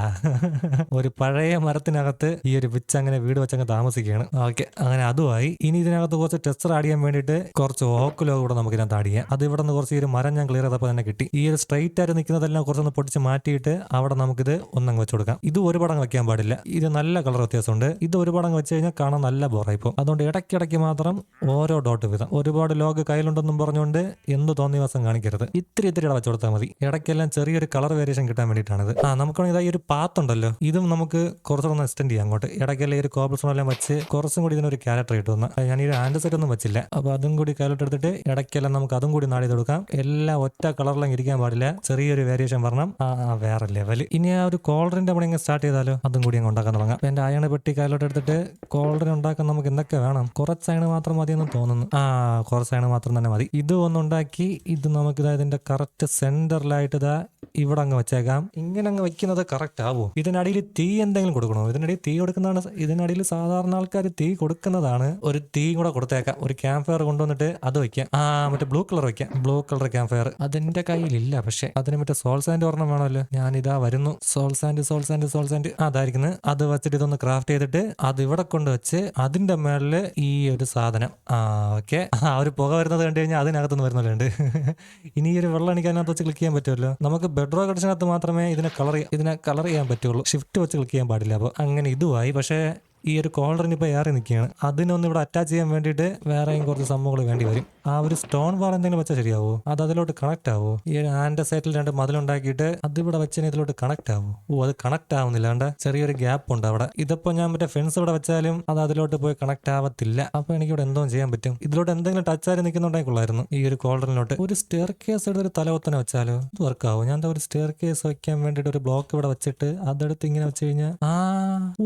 ഒരു പഴയ മരത്തിനകത്ത് ഈ ഒരു വിച്ച് അങ്ങനെ വീട് വെച്ചങ്ങ് താമസിക്കുകയാണ്. ഓക്കെ അങ്ങനെ അതുമായി ഇനി ഇതിനകത്ത് കുറച്ച് ടെസ്റ്റർ ആഡ് ചെയ്യാൻ വേണ്ടിയിട്ട് കുറച്ച് ഓക്കുലോ കൂടെ നമുക്ക് ഇതിനകത്ത് ആഡ് ചെയ്യാം. അത് ഇവിടെ നിന്ന് കുറച്ച് ഈ ഒരു മരം ഞാൻ ക്ലിയർ ചെയ്തപ്പോൾ തന്നെ കിട്ടി. ഈ ഒരു സ്ട്രൈറ്റ് ആയിട്ട് നിൽക്കുന്നതെല്ലാം കുറച്ചൊന്ന് പൊടിച്ച് മാറ്റിയിട്ട് അവിടെ നമുക്കിത് ഒന്നങ്ങ് വെച്ച് കൊടുക്കാം. ഇത് ഒരു പടം വെക്കാൻ പാടില്ല. ഇത് നല്ല കളർ വ്യത്യാസമുണ്ട്. ഇത് ഒരു പടം വെച്ച് കഴിഞ്ഞാൽ കാണാൻ നല്ല ബോറായിപ്പോൾ അതുകൊണ്ട് ഇടയ്ക്കിടയ്ക്ക് മാത്രം ഓരോ ഡോട്ട് വീതം. ഒരുപാട് ലോഗ് കയ്യിലുണ്ടെന്നും പറഞ്ഞുകൊണ്ട് എന്ത് തോന്നിയ ദിവസം കാണിക്കരുത്. ഇത്തിരി ഇത്തിരി വെച്ച് കൊടുത്താൽ മതി. ഇടയ്ക്കെല്ലാം ചെറിയൊരു കളർ വേരിയേഷൻ കിട്ടാൻ വേണ്ടിയിട്ടാണിത്. ആ ഇതാ ഈ ഒരു പാത്ത് ഉണ്ടല്ലോ. ഇതും നമുക്ക് കുറച്ചുകൂടെ ഒന്ന് എക്സ്റ്റെൻഡ് ചെയ്യാം അങ്ങോട്ട്. ഇടയ്ക്കല്ലേ ഒരു കോബിൾസോൺ എല്ലാം വെച്ച് കുറച്ചും കൂടി ഇതിനൊരു ക്യാരക്ടർ കിട്ടുന്ന ഞാൻ ഈ ഒരു ആൻഡ് സെറ്റ് ഒന്നും വെച്ചില്ല. അപ്പൊ അതും കൂടി ക്യാരക്ടർ എടുത്തിട്ട് ഇടയ്ക്കെല്ലാം നമുക്ക് അതും കൂടി നാടി കൊടുക്കാം എല്ലാം ഒറ്റ കളറിലും ഇരിക്കാൻ പാടില്ല. ചെറിയൊരു വേരിയേഷൻ വരണം. ആ വേറെ ലെവൽ ഇനി ആ ഒരു കോളറിന്റെ പണി സ്റ്റാർട്ട് ചെയ്താലോ? അതും കൂടി അങ്ങ് ഉണ്ടാക്കാൻ തുടങ്ങാം. എന്റെ അയണ പെട്ടി കയ്യിലോട്ട് എടുത്തിട്ട് കോൾഡർ ഉണ്ടാക്കാൻ നമുക്ക് എന്തൊക്കെ വേണം? കുറച്ച് അയണ് മാത്രം മതി എന്ന് തോന്നുന്നു. ആ കുറച്ച് അയണ് മാത്രം തന്നെ മതി. ഇത് ഒന്നുണ്ടാക്കി ഇത് നമുക്ക് ഇതാ ഇതിന്റെ കറക്റ്റ് സെന്ററിലായിട്ട് ഇതാ ഇവിടെ അങ്ങ് വെച്ചേക്കാം. ഇങ്ങനെ അങ്ങ് വെക്കുന്നത് കറക്റ്റ് ആവോ. ഇതിനടിയിൽ തീ എന്തെങ്കിലും കൊടുക്കണോ? ഇതിനടിയിൽ തീ കൊടുക്കുന്നതാണ് ഇതിനടിയിൽ സാധാരണ ആൾക്കാർ തീ കൊടുക്കുന്നതാണ്. ഒരു തീ കൂടെ കൊടുത്തേക്കാം. ഒരു ക്യാമ്പ് ഫയർ കൊണ്ടുവന്നിട്ട് അത് വെക്കാം. ആ മറ്റേ ബ്ലൂ കളർ വെക്കാം. ബ്ലൂ കളർ ക്യാമ്പ് ഫയർ അതിന്റെ കയ്യിലില്ല പക്ഷെ. അതിന് മറ്റേ സോൾ സാൻഡ് ഒരെണ്ണം വേണമല്ലോ. ഞാൻ ഇതാ വരുന്നു soul sand soul sand soul sand അതായിരിക്കുന്നത് അത് വെച്ചിട്ട് ഇതൊന്ന് ക്രാഫ്റ്റ് ചെയ്തിട്ട് അത് ഇവിടെ കൊണ്ട് വെച്ച് അതിന്റെ മേളിൽ ഈ ഒരു സാധനം. ആ ഓക്കെ. ആ ഒരു പുക വരുന്നത് കണ്ടു കഴിഞ്ഞാൽ അതിനകത്തുനിന്ന് വരുന്നുണ്ട് ഇനി ഈ ഒരു വെള്ളം എനിക്ക് അതിനകത്ത് വെച്ച് ക്ലിക്ക് ചെയ്യാൻ പറ്റുമല്ലോ. നമുക്ക് ബെഡ്റോ കടിച്ചിനകത്ത് മാത്രമേ ഇതിനെ കളർ ഇതിനെ കളർ ചെയ്യാൻ പറ്റുള്ളൂ. ഷിഫ്റ്റ് വെച്ച് ക്ലിക്ക് ചെയ്യാൻ പാടില്ല. അപ്പോൾ അങ്ങനെ ഇതുമായി പക്ഷേ ഈ ഒരു കോളറിന് ഇപ്പോൾ ഏറെ നിൽക്കുകയാണ്. അതിനൊന്ന് ഇവിടെ അറ്റാച്ച് ചെയ്യാൻ വേണ്ടിയിട്ട് വേറെയും കുറച്ച് സംഭവങ്ങൾ വേണ്ടി വരും. ആ ഒരു സ്റ്റോൺ ബാർ എന്തെങ്കിലും വെച്ചാൽ ശരിയാവോ? അത് അതിലോട്ട് കണക്ട് ആവോ? ഈ ഒരു ആൻഡ് സൈറ്റിൽ രണ്ട് മതിലുണ്ടാക്കിയിട്ട് ഇവിടെ വെച്ചാൽ ഇതിലോട്ട് കണക്ട് ആവോ? ഓ അത് കണക്ട് ആവുന്നില്ല. കണ്ട? ചെറിയൊരു ഗ്യാപ്പ് ഉണ്ട് അവിടെ. ഇതിപ്പോ ഞാൻ മറ്റേ ഫെൻസ് ഇവിടെ വെച്ചാലും അത് അതിലോട്ട് പോയി കണക്ട് ആവത്തില്ല. അപ്പോൾ എനിക്ക് ഇവിടെ എന്തോ ചെയ്യാൻ പറ്റും? ഇതിലോട്ട് എന്തെങ്കിലും ടച്ച് ആയി നിൽക്കുന്നുണ്ടെങ്കിൽ കൊള്ളായിരുന്നു ഈ ഒരു കോളറിനോട്ട് ഒരു സ്റ്റെയർ കേസ് എടുത്ത് ഒരു തലവത്തനെ വെച്ചാലോ? ഇത് വർക്ക് ആവും? ഞാൻ ഒരു സ്റ്റെയർ കേസ് വെക്കാൻ വേണ്ടിയിട്ട് ഒരു ബ്ലോക്ക് ഇവിടെ വെച്ചിട്ട് അതെടുത്ത് ഇങ്ങനെ വെച്ച് കഴിഞ്ഞാൽ ആ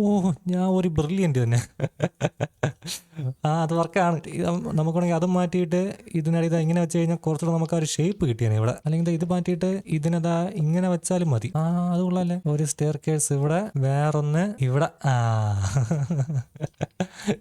ഓ ഞാൻ ഒരു ബ്രില്യന്റ് തന്നെ. ആ അത് വർക്കാണ് നമുക്കാണെങ്കിൽ അതും മാറ്റിയിട്ട് ഇതിനടി ഇതാ ഇങ്ങനെ വെച്ച് കഴിഞ്ഞാൽ കുറച്ചുകൂടെ നമുക്ക് ആ ഒരു ഷേപ്പ് കിട്ടിയാണ് ഇവിടെ. അല്ലെങ്കിൽ ഇത് മാറ്റിയിട്ട് ഇതിനതാ ഇങ്ങനെ വെച്ചാലും മതി. ആ അത് കൊള്ളാല്ലേ? ഒരു സ്റ്റെയർ കേസ് ഇവിടെ വേറൊന്ന് ഇവിടെ. ആ.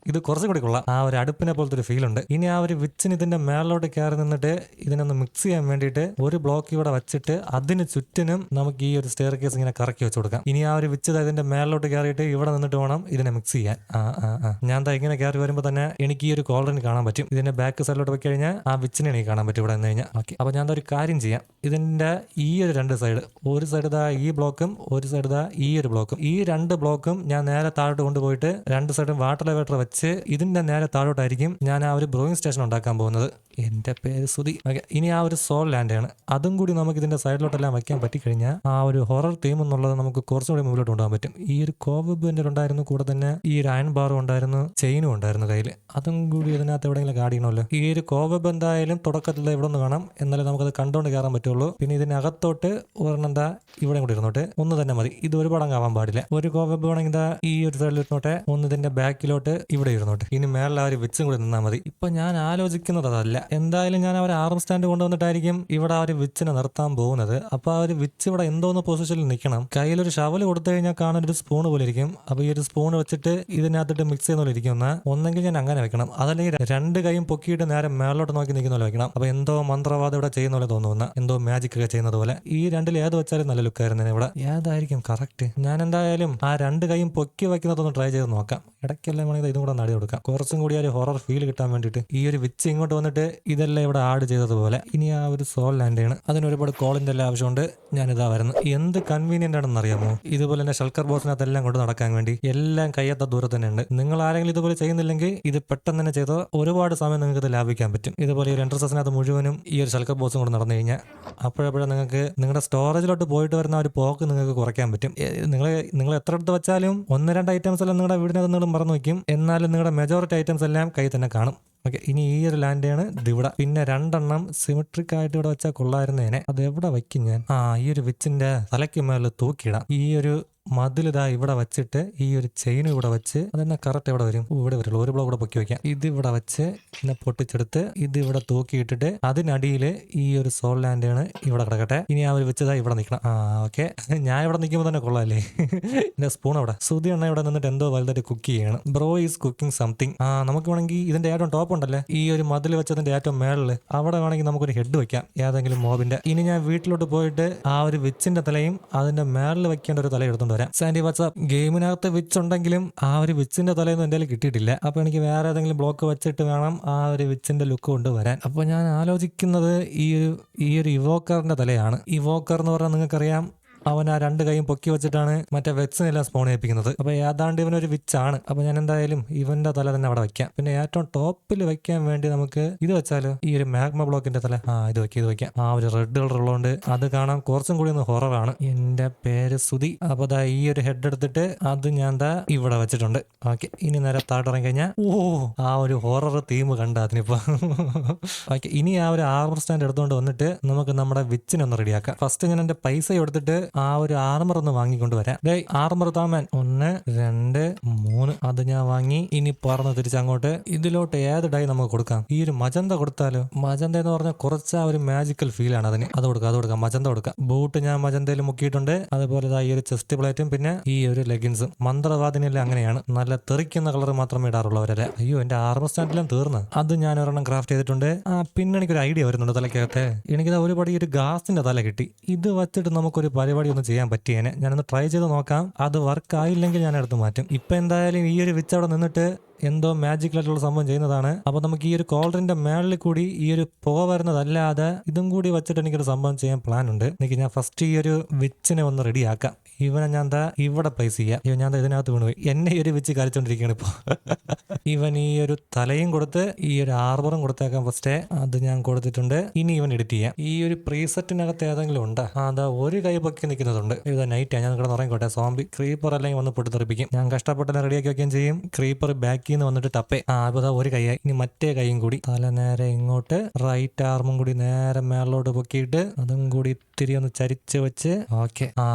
ഇത് കുറച്ചും കൂടി കൊള്ളാം. ആ ഒരു അടുപ്പിനെ പോലത്തെ ഒരു ഫീൽ ഉണ്ട്. ഇനി ആ ഒരു വിച്ചിന് ഇതിന്റെ മേളിലോട്ട് കയറി നിന്നിട്ട് ഇതിനൊന്ന് മിക്സ് ചെയ്യാൻ വേണ്ടിയിട്ട് ഒരു ബ്ലോക്ക് ഇവിടെ വെച്ചിട്ട് അതിന് ചുറ്റിനും നമുക്ക് ഈ ഒരു സ്റ്റെയർ കേസ് ഇങ്ങനെ കറക്കി വെച്ച് കൊടുക്കാം. ഇനി ആ ഒരു വിച്ച് ഇതിന്റെ മേളിലോട്ട് കയറിയിട്ട് ഇവിടെ നിന്നിട്ട് വേണം ഇതിനെ മിക്സ് ചെയ്യാൻ. ആ ആ ഞാൻ ദാ ഇങ്ങനെ കയറി വരുമ്പോൾ തന്നെ എനിക്ക് ഈ ഒരു കോളറിന് കാണാൻ പറ്റും. ഇതിന്റെ ബാക്ക് സൈഡിലോട്ട് പോയി കഴിഞ്ഞാൽ ആ വിച്ചിനെ എനിക്ക് കാണാൻ പറ്റും ഇവിടെ നിന്ന് കഴിഞ്ഞാൽ. ഓക്കെ. അപ്പൊ ഞാൻ ഒരു കാര്യം ചെയ്യാം. ഇതിന്റെ ഈ ഒരു രണ്ട് സൈഡ് ഒരു സൈഡ് ദാ ഈ ബ്ലോക്കും ഒരു സൈഡ് ദാ ഈ ഒരു ബ്ലോക്കും. ഈ രണ്ട് ബ്ലോക്കും ഞാൻ നേരെ താഴോട്ട് കൊണ്ടുപോയിട്ട് രണ്ട് സൈഡും വാട്ടർ ലെവേറ്റർ വെച്ച് ഇതിന്റെ നേരെ താഴോട്ടായിരിക്കും ഞാൻ ആ ഒരു ബ്രോയിങ് സ്റ്റേഷൻ ഉണ്ടാക്കാൻ പോകുന്നത്. എന്റെ പേര് സുധി. ഓക്കെ. ഇനി ആ ഒരു സോൾ ലാൻഡ് ആണ്. അതും കൂടി നമുക്ക് ഇതിന്റെ സൈഡിലോട്ടെല്ലാം വെക്കാൻ പറ്റിക്കഴിഞ്ഞാൽ ആ ഒരു ഹൊറർ തീം എന്നുള്ളത് നമുക്ക് കുറച്ചുകൂടി മുമ്പിലോട്ട് കൊണ്ടുപോകാൻ പറ്റും. ഈ ഒരു കോവബ് എന്റെ ഉണ്ടായിരുന്നു. കൂടെ തന്നെ ഈ അയൺ ബാറും ഉണ്ടായിരുന്നു ചെയിനും ഉണ്ടായിരുന്നു കയ്യിൽ അതും കൂടി ഇതിനകത്ത് എവിടെയെങ്കിലും കാടിയണമല്ലോ ഈ ഒരു കോവബ് തുടക്കത്തിൽ ഇവിടെ ഒന്ന് കാണാം. എന്നാലേ നമുക്കത് കണ്ടുകൊണ്ട് കയറാൻ പറ്റുള്ളൂ. പിന്നെ ഇതിനകത്തോട്ട് ഒരെണ്ണം എന്താ ഇവിടെ കൂടി ഇരുന്നോട്ടെ. ഒന്ന് തന്നെ മതി. ഇത് ഒരു പടം ആവാൻ പാടില്ല. ഒരു കോവബ് വേണമെങ്കിൽ ഈ ഒരു സൈഡിൽ ഇരുന്നോട്ടെ. ഒന്ന് ഇതിന്റെ ബാക്കിലോട്ട് ഇവിടെ ഇരുന്നോട്ടെ. ഇനി മേളിൽ ആ ഒരു വെച്ചും കൂടി നിന്നാൽ മതി. ഇപ്പൊ ഞാൻ ആലോചിക്കുന്നത് അതല്ല. എന്തായാലും ഞാൻ അവർ ആറും സ്റ്റാൻഡ് കൊണ്ടുവന്നിട്ടായിരിക്കും ഇവിടെ ആ ഒരു വിച്ചിനെ നിർത്താൻ പോകുന്നത്. അപ്പൊ ആ ഒരു വിച്ച് ഇവിടെ എന്തോന്ന് പൊസിഷനിൽ നിൽക്കണം. കയ്യിലൊരു ഷവൽ കൊടുത്തു കഴിഞ്ഞാൽ കാണാൻ ഒരു സ്പൂൺ പോലെ ഇരിക്കും. അപ്പൊ ഈ ഒരു സ്പൂൺ വെച്ചിട്ട് ഇതിനകത്തിട്ട് മിക്സ് ചെയ്യുന്ന പോലെ ഇരിക്കുന്ന ഒന്നെങ്കിൽ ഞാൻ അങ്ങനെ വെക്കണം. അതല്ലെങ്കിൽ രണ്ട് കൈയും പൊക്കിയിട്ട് നേരെ മേലോട്ട് നോക്കി നിൽക്കുന്ന പോലെ വെക്കണം. അപ്പൊ എന്തോ മന്ത്രവാദം ഇവിടെ ചെയ്യുന്ന പോലെ തോന്നുന്ന. എന്തോ മാജിക് ഒക്കെ ചെയ്യുന്നത് പോലെ. ഈ രണ്ടിൽ ഏത് വെച്ചാലും നല്ല ലുക്കായിരുന്നു ഇവിടെ. ഏതായിരിക്കും കറക്റ്റ് ഞാൻ എന്തായാലും ആ രണ്ട് കൈയും പൊക്കി വെക്കുന്നതൊന്ന് ട്രൈ ചെയ്ത് നോക്കാം. ഇടയ്ക്കെല്ലാം വേണമെങ്കിൽ ഇതും കൂടെ നടി കൊടുക്കാം. കുറച്ചും കൂടി ഒരു ഹൊറർ ഫീൽ കിട്ടാൻ വേണ്ടിയിട്ട് ഈ ഒരു വിച്ച് ഇങ്ങോട്ട് വന്നിട്ട് ഇതെല്ലാം ഇവിടെ ആഡ് ചെയ്തതുപോലെ. ഇനി ആ ഒരു സോൾ ലാൻഡ് ആണ് അതിന് ഒരുപാട് കോളിന്റെ എല്ലാം ആവശ്യമുണ്ട്. ഞാൻ ഇതാ വരുന്നത്. എന്ത് കൺവീനിയന്റ് ആണെന്ന് അറിയാമോ? ഇതുപോലെ തന്നെ ഷൽക്കർ ബോസിനകത്ത് എല്ലാം കൊണ്ട് നടക്കാൻ വേണ്ടി എല്ലാം കയ്യെ അറിയാത്ത ദൂരം തന്നെയുണ്ട് നിങ്ങൾ ആരെങ്കിലും ഇതുപോലെ ചെയ്യുന്നില്ലെങ്കിൽ ഇത് പെട്ടെന്ന് തന്നെ ചെയ്തോ ഒരുപാട് സമയം നിങ്ങൾക്ക് ഇത് ലാഭിക്കാൻ പറ്റും. ഇതുപോലെ ഒരു എൻട്രസസിനകത്ത് മുഴുവനും ഈ ഒരു ശൽക്കർ ബോസും കൂടെ നടന്നു കഴിഞ്ഞാൽ അപ്പോഴപ്പോഴും നിങ്ങൾക്ക് നിങ്ങളുടെ സ്റ്റോറേജിലോട്ട് പോയിട്ട് വരുന്ന ഒരു പോക്ക് നിങ്ങൾക്ക് കുറയ്ക്കാൻ പറ്റും. നിങ്ങൾ നിങ്ങൾ എത്ര എടുത്ത് വെച്ചാലും ഒന്ന് രണ്ട് ഐറ്റംസ് എല്ലാം നിങ്ങളുടെ വീടിനകത്ത് നിങ്ങൾ മറന്നു വയ്ക്കും. എന്നാലും നിങ്ങളുടെ മെജോറിറ്റി ഐറ്റംസ് എല്ലാം കൈ തന്നെ കാണും. ഓക്കെ ഇനി ഈ ഒരു ലാൻഡാണ് ദിവിട. പിന്നെ രണ്ടെണ്ണം സിമെട്രിക് ആയിട്ട് ഇവിടെ വെച്ചാൽ കൊള്ളായിരുന്നേനെ അത് എവിടെ വയ്ക്കും ഞാൻ? ആ ഈ ഒരു വിച്ചിന്റെ തലയ്ക്ക് മേളിൽ തൂക്കിയിടാം. ഈ ഒരു മതിൽ ഇതാ ഇവിടെ വെച്ചിട്ട് ഈ ഒരു ചെയിൻ ഇവിടെ വെച്ച് അതെന്നാ കറക്റ്റ് ഇവിടെ വരും? ഇവിടെ വരുള്ളൂ ഒരു ബ്ലോക്ക് കൂടെ പൊക്കി വെക്കാം. ഇത് ഇവിടെ വെച്ച് പിന്നെ പൊട്ടിച്ചെടുത്ത് ഇത് ഇവിടെ തൂക്കിയിട്ടിട്ട് അതിനടിയിൽ ഈ ഒരു സോൾ ലാൻഡാണ് ഇവിടെ കിടക്കട്ടെ. ഇനി അവർ വെച്ചതാ ഇവിടെ നിൽക്കണം ആ ഓക്കെ ഞാൻ ഇവിടെ നിൽക്കുമ്പോൾ തന്നെ കൊള്ളാല്ലേ? എന്റെ സ്പൂൺ അവിടെ. സുതി എണ്ണ ഇവിടെ നിന്നിട്ട് എന്തോ വലുതായിട്ട് കുക്ക് ചെയ്യണം. ബ്രോ ഈസ് കുക്കിംഗ് സംതിങ് ആ നമുക്ക് വേണമെങ്കിൽ ഇതിന്റെ ഏറ്റവും ടോപ്പ് ഉണ്ടല്ലേ? ഈ ഒരു മതിൽ വെച്ചതിന്റെ ഏറ്റവും മേളിൽ അവിടെ വേണമെങ്കിൽ നമുക്കൊരു ഹെഡ് വെക്കാം. ഏതെങ്കിലും മോബിന്റെ ഇനി ഞാൻ വീട്ടിലോട്ട് പോയിട്ട് ആ ഒരു വിച്ചിന്റെ തലയും അതിന്റെ മേളിൽ വെക്കേണ്ട ഒരു തല എടുത്തോണ്ട് വരാം സാൻഡി വാട്സാപ്പ് ഗെയിമിനകത്ത് വിച്ച് ഉണ്ടെങ്കിലും ആ ഒരു വിച്ചിന്റെ തലയൊന്നും എന്തായാലും കിട്ടിയിട്ടില്ല. അപ്പൊ എനിക്ക് വേറെ ഏതെങ്കിലും ബ്ലോക്ക് വെച്ചിട്ട് വേണം ആ ഒരു വിച്ചിന്റെ ലുക്ക് കൊണ്ടുവരാൻ. അപ്പൊ ഞാൻ ആലോചിക്കുന്നത് ഈ ഒരു ഈ ഒരു ഇവോക്കറിന്റെ തലയാണ്. ഇവോക്കർ എന്ന് പറഞ്ഞാൽ നിങ്ങൾക്കറിയാം അവൻ ആ രണ്ട് കൈയും പൊക്കി വെച്ചിട്ടാണ് മറ്റേ വെക്സിനെല്ലാം സ്പോൺ ഏൽപ്പിക്കുന്നത് അപ്പൊ ഏതാണ്ട് ഇവനൊരു വിച്ചാണ് അപ്പൊ ഞാൻ എന്തായാലും ഇവന്റെ തല തന്നെ അവിടെ വെക്കാം. പിന്നെ ഏറ്റവും ടോപ്പിൽ വെക്കാൻ വേണ്ടി നമുക്ക് ഇത് വെച്ചാലോ? ഈ ഒരു മാഗ്മ ബ്ലോക്കിന്റെ തല. ആ ഇത് വെക്കാം ഇത് വെക്കാം. ആ ഒരു റെഡ് കളർ ഉള്ളതുകൊണ്ട് അത് കാണാൻ കുറച്ചും കൂടി ഒന്ന് ഹൊററാണ് എന്റെ പേര് സുതി അപ്പൊ ദാ ഈ ഒരു ഹെഡ് എടുത്തിട്ട് അത് ഞാൻ ദാ ഇവിടെ വെച്ചിട്ടുണ്ട്. ഓക്കെ ഇനി നേരെ താട്ടിറങ്ങി കഴിഞ്ഞാൽ ഓ ആ ഒരു ഹൊറർ തീം കണ്ട അതിനിപ്പോ. ഓക്കെ ഇനി ആ ഒരു ആർമർ സ്റ്റാൻഡ് എടുത്തുകൊണ്ട് വന്നിട്ട് നമുക്ക് നമ്മുടെ വിച്ചിനെ ഒന്ന് റെഡിയാക്കാം ഫസ്റ്റ് ഞാൻ എന്റെ പൈസ എടുത്തിട്ട് ആ ഒരു ആർമർ ഒന്ന് വാങ്ങിക്കൊണ്ട് വരാം. ഡേ ആർമർ താമൻ. ഒന്ന് രണ്ട് മൂന്ന്. അത് ഞാൻ വാങ്ങി. ഇനി പറന്ന് തിരിച്ചങ്ങോട്ട് ഇതിലോട്ട് ഏത് ഡൈ നമുക്ക് കൊടുക്കാം? ഈ ഒരു മജന്ത കൊടുത്താലോ? മജന്ത എന്ന് പറഞ്ഞാൽ കുറച്ച് ആ ഒരു മാജിക്കൽ ഫീൽ ആണ് അതിന്. അത് കൊടുക്കാം അത് കൊടുക്കാം മജന്ത കൊടുക്കാം. ബൂട്ട് ഞാൻ മജന്തയിൽ മുക്കിയിട്ടുണ്ട്. അതുപോലെ ഈ ഒരു ചെസ്റ്റ് പ്ലേറ്റും പിന്നെ ഈ ഒരു ലെഗിൻസും മന്ത്രവാദിനെല്ലാം അങ്ങനെയാണ്. നല്ല തെറിക്കുന്ന കളർ മാത്രമേ ഇടാറുള്ളവരല്ലേ അയ്യോ എന്റെ ആർമർ സ്റ്റാൻഡിലും തീർന്ന്. അത് ഞാൻ ഒരെണ്ണം ക്രാഫ്റ്റ് ചെയ്തിട്ടുണ്ട്. ആ പിന്നെ എനിക്കൊരു ഐഡിയ വരുന്നുണ്ട് തലക്കകത്തെ എനിക്കിത് ഒരുപാട് ഈ ഒരു ഗാസിന്റെ തല കിട്ടി. ഇത് വച്ചിട്ട് നമുക്കൊരു പരിപാടി ഒന്ന് ചെയ്യാൻ പറ്റിയേനെ. ഞാനൊന്ന് ട്രൈ ചെയ്ത് നോക്കാം. അത് വർക്ക് ആയില്ലെങ്കിൽ ഞാൻ എടുത്ത് മാറ്റും. ഇപ്പൊ എന്തായാലും ഈ ഒരു വിച്ച് അവിടെ നിന്നിട്ട് എന്തോ മാജിക്കലായിട്ടുള്ള സംഭവം ചെയ്യുന്നതാണ്. അപ്പൊ നമുക്ക് ഈ ഒരു കോളറിന്റെ മേളിൽ കൂടി ഈ ഒരു പുക വരുന്നതല്ലാതെ ഇതും കൂടി വെച്ചിട്ട് എനിക്കൊരു സംഭവം ചെയ്യാൻ പ്ലാൻ ഉണ്ട്. എനിക്ക് ഞാൻ ഫസ്റ്റ് ഈ ഒരു വിച്ചിനെ ഒന്ന് റെഡിയാക്കാം ഇവനെ ഞാൻ എന്താ ഇവിടെ പ്ലേസ് ചെയ്യാം. ഇവൻ ഞാൻ ഇതിനകത്ത് വീണുപോയി എന്നെ ഒരു വെച്ച് കളിച്ചോണ്ടിരിക്കുകയാണ് ഇപ്പൊ. ഇവൻ ഈ ഒരു തലയും കൊടുത്ത് ഈ ഒരു ആർബറും കൊടുത്തേക്കാം ഫസ്റ്റേ അത് ഞാൻ കൊടുത്തിട്ടുണ്ട്. ഇനി ഇവൻ എഡിറ്റ് ചെയ്യാം. ഈ ഒരു പ്രീസെറ്റിനകത്ത് ഏതെങ്കിലും ഉണ്ടോ? അതാ ഒരു കൈ പൊക്കി നിൽക്കുന്നതുണ്ട്. ഇത് നൈറ്റ് ഞാൻ കിടന്ന് ഉറങ്ങിക്കോട്ടെ. സോംബി ക്രീപ്പർ അല്ലെങ്കിൽ വന്ന് പൊട്ടി തെറിപ്പിക്കും ഞാൻ കഷ്ടപ്പെട്ടെല്ലാം റെഡിയാക്കി വെക്കുകയും ചെയ്യും. ക്രീപ്പർ ബാക്കിൽ നിന്ന് വന്നിട്ട് ടപ്പേ ആ അപ്പൊ ദാ ഒരു കൈയായി. ഇനി മറ്റേ കൈയും കൂടി. തല നേരെ ഇങ്ങോട്ട്. റൈറ്റ് ആർമും കൂടി നേരെ മേളിലോട്ട് പൊക്കിയിട്ട് അതും കൂടി ഇത്തിരി ഒന്ന് ചരിച്ച് വെച്ച്. ഓക്കെ ആ.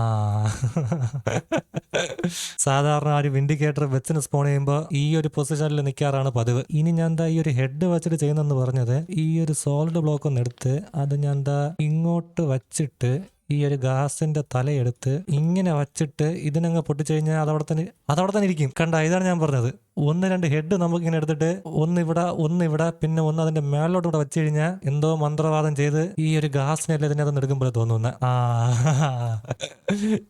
സാധാരണ ഒരു വിൻഡിക്കേറ്റർ വെച്ചിന് സ്പോൺ ചെയ്യുമ്പോൾ ഈ ഒരു പൊസിഷനിൽ നിൽക്കാറാണ് പതിവ്. ഇനി ഞാൻ എന്താ ഈ ഒരു ഹെഡ് വെച്ചിട്ട് ചെയ്യുന്നെന്ന് പറഞ്ഞത് ഈ ഒരു സോളിഡ് ബ്ലോക്ക് ഒന്ന് എടുത്ത് അത് ഞാൻ എന്താ ഇങ്ങോട്ട് വച്ചിട്ട് ഈ ഒരു ഗ്യാസിന്റെ തലയെടുത്ത് ഇങ്ങനെ വച്ചിട്ട് ഇതിനങ്ങ് പൊട്ടിച്ചു കഴിഞ്ഞാൽ അതവിടെ തന്നെ അതവിടെ തന്നെ ഇരിക്കും. കണ്ട ഇതാണ് ഞാൻ പറഞ്ഞത്. ഒന്ന് രണ്ട് ഹെഡ് നമുക്കിങ്ങനെ എടുത്തിട്ട് ഒന്ന് ഇവിടെ ഒന്ന് ഇവിടെ പിന്നെ ഒന്ന് അതിന്റെ മേളിലോട്ട് ഇവിടെ വെച്ച് കഴിഞ്ഞാൽ എന്തോ മന്ത്രവാദം ചെയ്ത് ഈ ഒരു ഗാസിനെല്ലാം ഇതിനകത്ത് എടുക്കുമ്പോൾ തോന്നുന്ന. ആ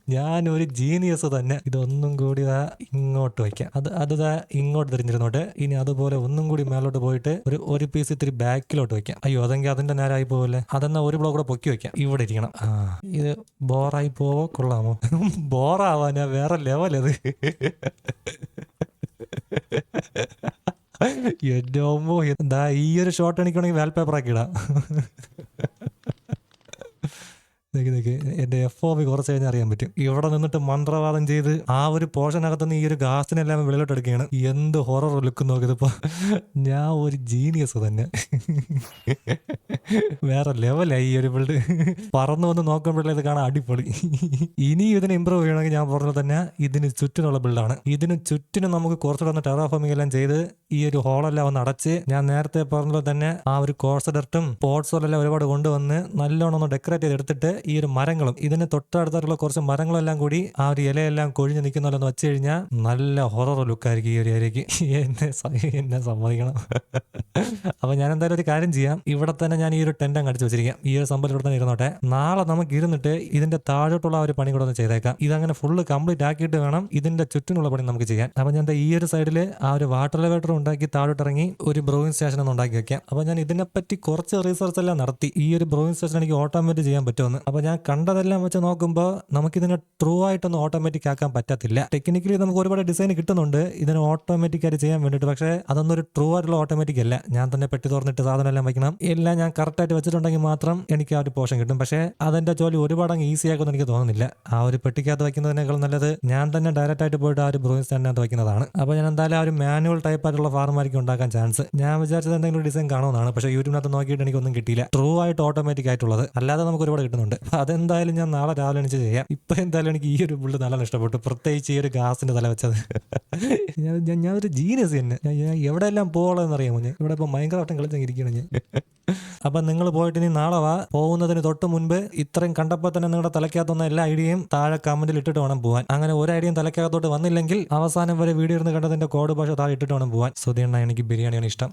ഞാൻ ഒരു ജീനിയസ് തന്നെ. ഇതൊന്നും കൂടി ഇതാ ഇങ്ങോട്ട് വയ്ക്കാം. അത് അത് ദാ ഇങ്ങോട്ട് തിരിഞ്ഞിരുന്നോട്ട്. ഇനി അതുപോലെ ഒന്നും കൂടി മേലോട്ട് പോയിട്ട് ഒരു ഒരു പീസ് ഇത്തിരി ബാക്കിലോട്ട് വയ്ക്കാം. അയ്യോ അതെങ്കിൽ അതിന്റെ നേരായി പോവല്ലേ? അതെന്നാ ഒരു ബ്ലോക്ക് കൂടെ പൊക്കി വയ്ക്കാം. ഇവിടെ ഇരിക്കണം. ആ ഇത് ബോറായി പോവോ? കൊള്ളാമോ? ബോറാവാനാ വേറെ ലെവലത് എന്റെ അമ്മോ എന്താ ഈ ഒരു ഷോട്ട് എനിക്കാണെങ്കിൽ വാൽപേപ്പർ ആക്കി ഇടാം. നിക്ക് നിക്ക്. എന്റെ എഫ് ഒ ബി കുറച്ച് കഴിഞ്ഞാൽ അറിയാൻ പറ്റും. ഇവിടെ നിന്നിട്ട് മന്ത്രവാദം ചെയ്ത് ആ ഒരു പോർഷനകത്ത് നിന്ന് ഈ ഒരു ഗാസിനെല്ലാം വെളിയിലോട്ട് എടുക്കുകയാണ്. എന്ത് ഹൊറർ ലുക്ക് നോക്കിയതിപ്പോ. ഞാൻ ഒരു ജീനിയസ് തന്നെ. വേറെ ലെവലായി ഈ ഒരു ബിൽഡ് പറന്നു വന്ന് നോക്കുമ്പോഴേ ഇത് കാണാൻ അടിപൊളി. ഇനി ഇതിനെ ഇമ്പ്രൂവ് ചെയ്യണമെങ്കിൽ ഞാൻ പറഞ്ഞ തന്നെ ഇതിന് ചുറ്റിനുള്ള ബിൽഡാണ് ഇതിന് ചുറ്റിനും നമുക്ക് കുറച്ചുകൂടെ ഒന്ന് ടെറാഫോമിംഗ് എല്ലാം ചെയ്ത് ഈ ഒരു ഹോളെല്ലാം ഒന്ന് അടച്ച് ഞാൻ നേരത്തെ പറഞ്ഞ തന്നെ ആ ഒരു കോഴ്സഡർട്ടും പോട്ട്സോലെല്ലാം ഒരുപാട് കൊണ്ടുവന്ന് നല്ലോണം ഒന്ന് ഡെക്കറേറ്റ് ചെയ്ത് എടുത്തിട്ട് ഈ ഒരു മരങ്ങളും ഇതിന് തൊട്ടടുത്തുള്ള കുറച്ച് മരങ്ങളെല്ലാം കൂടി ആ ഒരു ഇലയെല്ലാം കൊഴിഞ്ഞ് നിൽക്കുന്നതെന്ന് വെച്ച് കഴിഞ്ഞാൽ നല്ല ഹൊറർ ലുക്കായിരിക്കും ഈ ഒരു ഏരിയക്ക്. എന്നെ എന്നെ സമ്മതിക്കണം. അപ്പൊ ഞാൻ എന്തായാലും ഒരു കാര്യം ചെയ്യാം. ഇവിടെ തന്നെ ഞാൻ ഈ ഒരു ടെന്റ് അങ്ങ് അടിച്ച് വെച്ചിരിക്കാം. ഈ ഒരു സംഭവം ഇവിടെ തന്നെ ഇരുന്നോട്ടെ. നാളെ നമുക്ക് ഇരുന്നിട്ട് ഇതിന്റെ താഴോട്ടുള്ള ഒരു പണി കൂടെ ഒന്ന് ചെയ്തേക്കാം. ഇതങ്ങനെ ഫുള്ള് കംപ്ലീറ്റ് ആക്കിയിട്ട് വേണം ഇതിന്റെ ചുറ്റിനുള്ള പണി നമുക്ക് ചെയ്യാൻ. അപ്പൊ ഞാൻ ഈ ഒരു സൈഡിൽ ആ ഒരു വാട്ടർ ലെവേറ്റർ ഉണ്ടാക്കി താഴോട്ട് ഇറങ്ങി ഒരു ബ്രോയിൻ സ്റ്റേഷൻ ഒന്ന് ഉണ്ടാക്കി വെക്കാം. അപ്പോൾ ഞാൻ ഇതിനെപ്പറ്റി കുറച്ച് റിസർച്ച് എല്ലാം നടത്തി. ഈ ഒരു ബ്രോയിൻ സ്റ്റേഷൻ എനിക്ക് ഓട്ടോമാറ്റിക് ചെയ്യാൻ പറ്റുമെന്ന്. അപ്പൊ ഞാൻ കണ്ടതെല്ലാം വെച്ച് നോക്കുമ്പോൾ നമുക്കിതിനെ ട്രൂ ആയിട്ടൊന്നും ഓട്ടോമാറ്റിക് ആക്കാൻ പറ്റത്തില്ല. ടെക്നിക്കലി നമുക്ക് ഒരുപാട് ഡിസൈൻ കിട്ടുന്നുണ്ട്. ഇതിനെ ഓട്ടോമാറ്റിക് ആയിട്ട് ചെയ്യാൻ വേണ്ടിയിട്ട്. പക്ഷേ അതൊന്നും ഒരു ട്രൂ ആയിട്ടുള്ള ഓട്ടോമാറ്റിക് അല്ല. ഞാൻ തന്നെ പെട്ടി തുറന്നിട്ട് സാധനം എല്ലാം വയ്ക്കണം. എല്ലാം ഞാൻ കറക്റ്റ് ആയിട്ട് വെച്ചിട്ടുണ്ടെങ്കിൽ മാത്രം എനിക്ക് ആ ഒരു പോഷൻ കിട്ടും. പക്ഷേ അതെന്റെ ജോലി ഒരുപാട് അങ്ങ് ഈസി ആക്കുമെന്ന് എനിക്ക് തോന്നുന്നില്ല. ആ ഒരു പെട്ടിക്കകത്ത് വയ്ക്കുന്നതിനേക്കാൾ നല്ലത് ഞാൻ തന്നെ ഡയറക്റ്റ് ആയിട്ട് പോയിട്ട് ആ ഒരു ബ്രൂയിങ് സ്റ്റാൻഡിനകത്ത് വയ്ക്കുന്നതാണ്. അപ്പോൾ ഞാൻ എന്തായാലും ആ ഒരു മാനുവൽ ടൈപ്പ് ആയിട്ടുള്ള ഫാർമായിരിക്കും ഉണ്ടാക്കാൻ ചാൻസ് ഞാൻ വിചാരിച്ചത് എന്തെങ്കിലും ഡിസൈൻ കാണുമെന്നാണ്. പക്ഷേ യൂട്യൂബിനകത്ത് നോക്കിയിട്ട് എനിക്കൊന്നും കിട്ടിയില്ല. ട്രൂ ആയിട്ട് ഓട്ടോമാറ്റിക് ആയിട്ടുള്ളത്. അല്ലാതെ നമുക്ക് ഒരുപാട് കിട്ടുന്നുണ്ട്. അതെന്തായാലും ഞാൻ നാളെ രാവിലെ എണീച്ച് ചെയ്യാം. ഇപ്പൊ എന്തായാലും എനിക്ക് ഈ ഒരു ബുള്ള് നല്ല ഇഷ്ടപ്പെട്ടു. പ്രത്യേകിച്ച് ഈ ഒരു ഗ്യാസിന്റെ തല വെച്ചത്. ഞാൻ ഞാൻ- ഞാൻ ഒരു ജീനിയസ് തന്നെ. ഞാൻ ഞാൻ എവിടെയെല്ലാം പോകണമെന്ന് അറിയാമോ? ഞാൻ ഇവിടെ ഇപ്പൊ ഭയങ്കര കളിച്ചെങ്കിൽ ഇരിക്കണം ഞാൻ. അപ്പൊ നിങ്ങൾ പോയിട്ട് ഇനി നാളെ വാ. പോകുന്നതിന് തൊട്ട് മുൻപ് ഇത്രയും കണ്ടപ്പോൾ തന്നെ നിങ്ങളുടെ തലക്കകത്തുന്ന എല്ലാ ഐഡിയയും താഴെ കമന്റിൽ ഇട്ടിട്ട് വേണം പോകാൻ അങ്ങനെ ഒരു ഐഡിയയും തലക്കകത്തോട്ട് വന്നില്ലെങ്കിൽ അവസാനം വരെ വീഡിയോ ഇരുന്ന് കണ്ടതിന്റെ കോഡ് ഭാഷ താഴെ ഇട്ടിട്ട് വേണം പോകാൻ സുധീണ്ണ എനിക്ക് ബിരിയാണിയാണ് ഇഷ്ടം.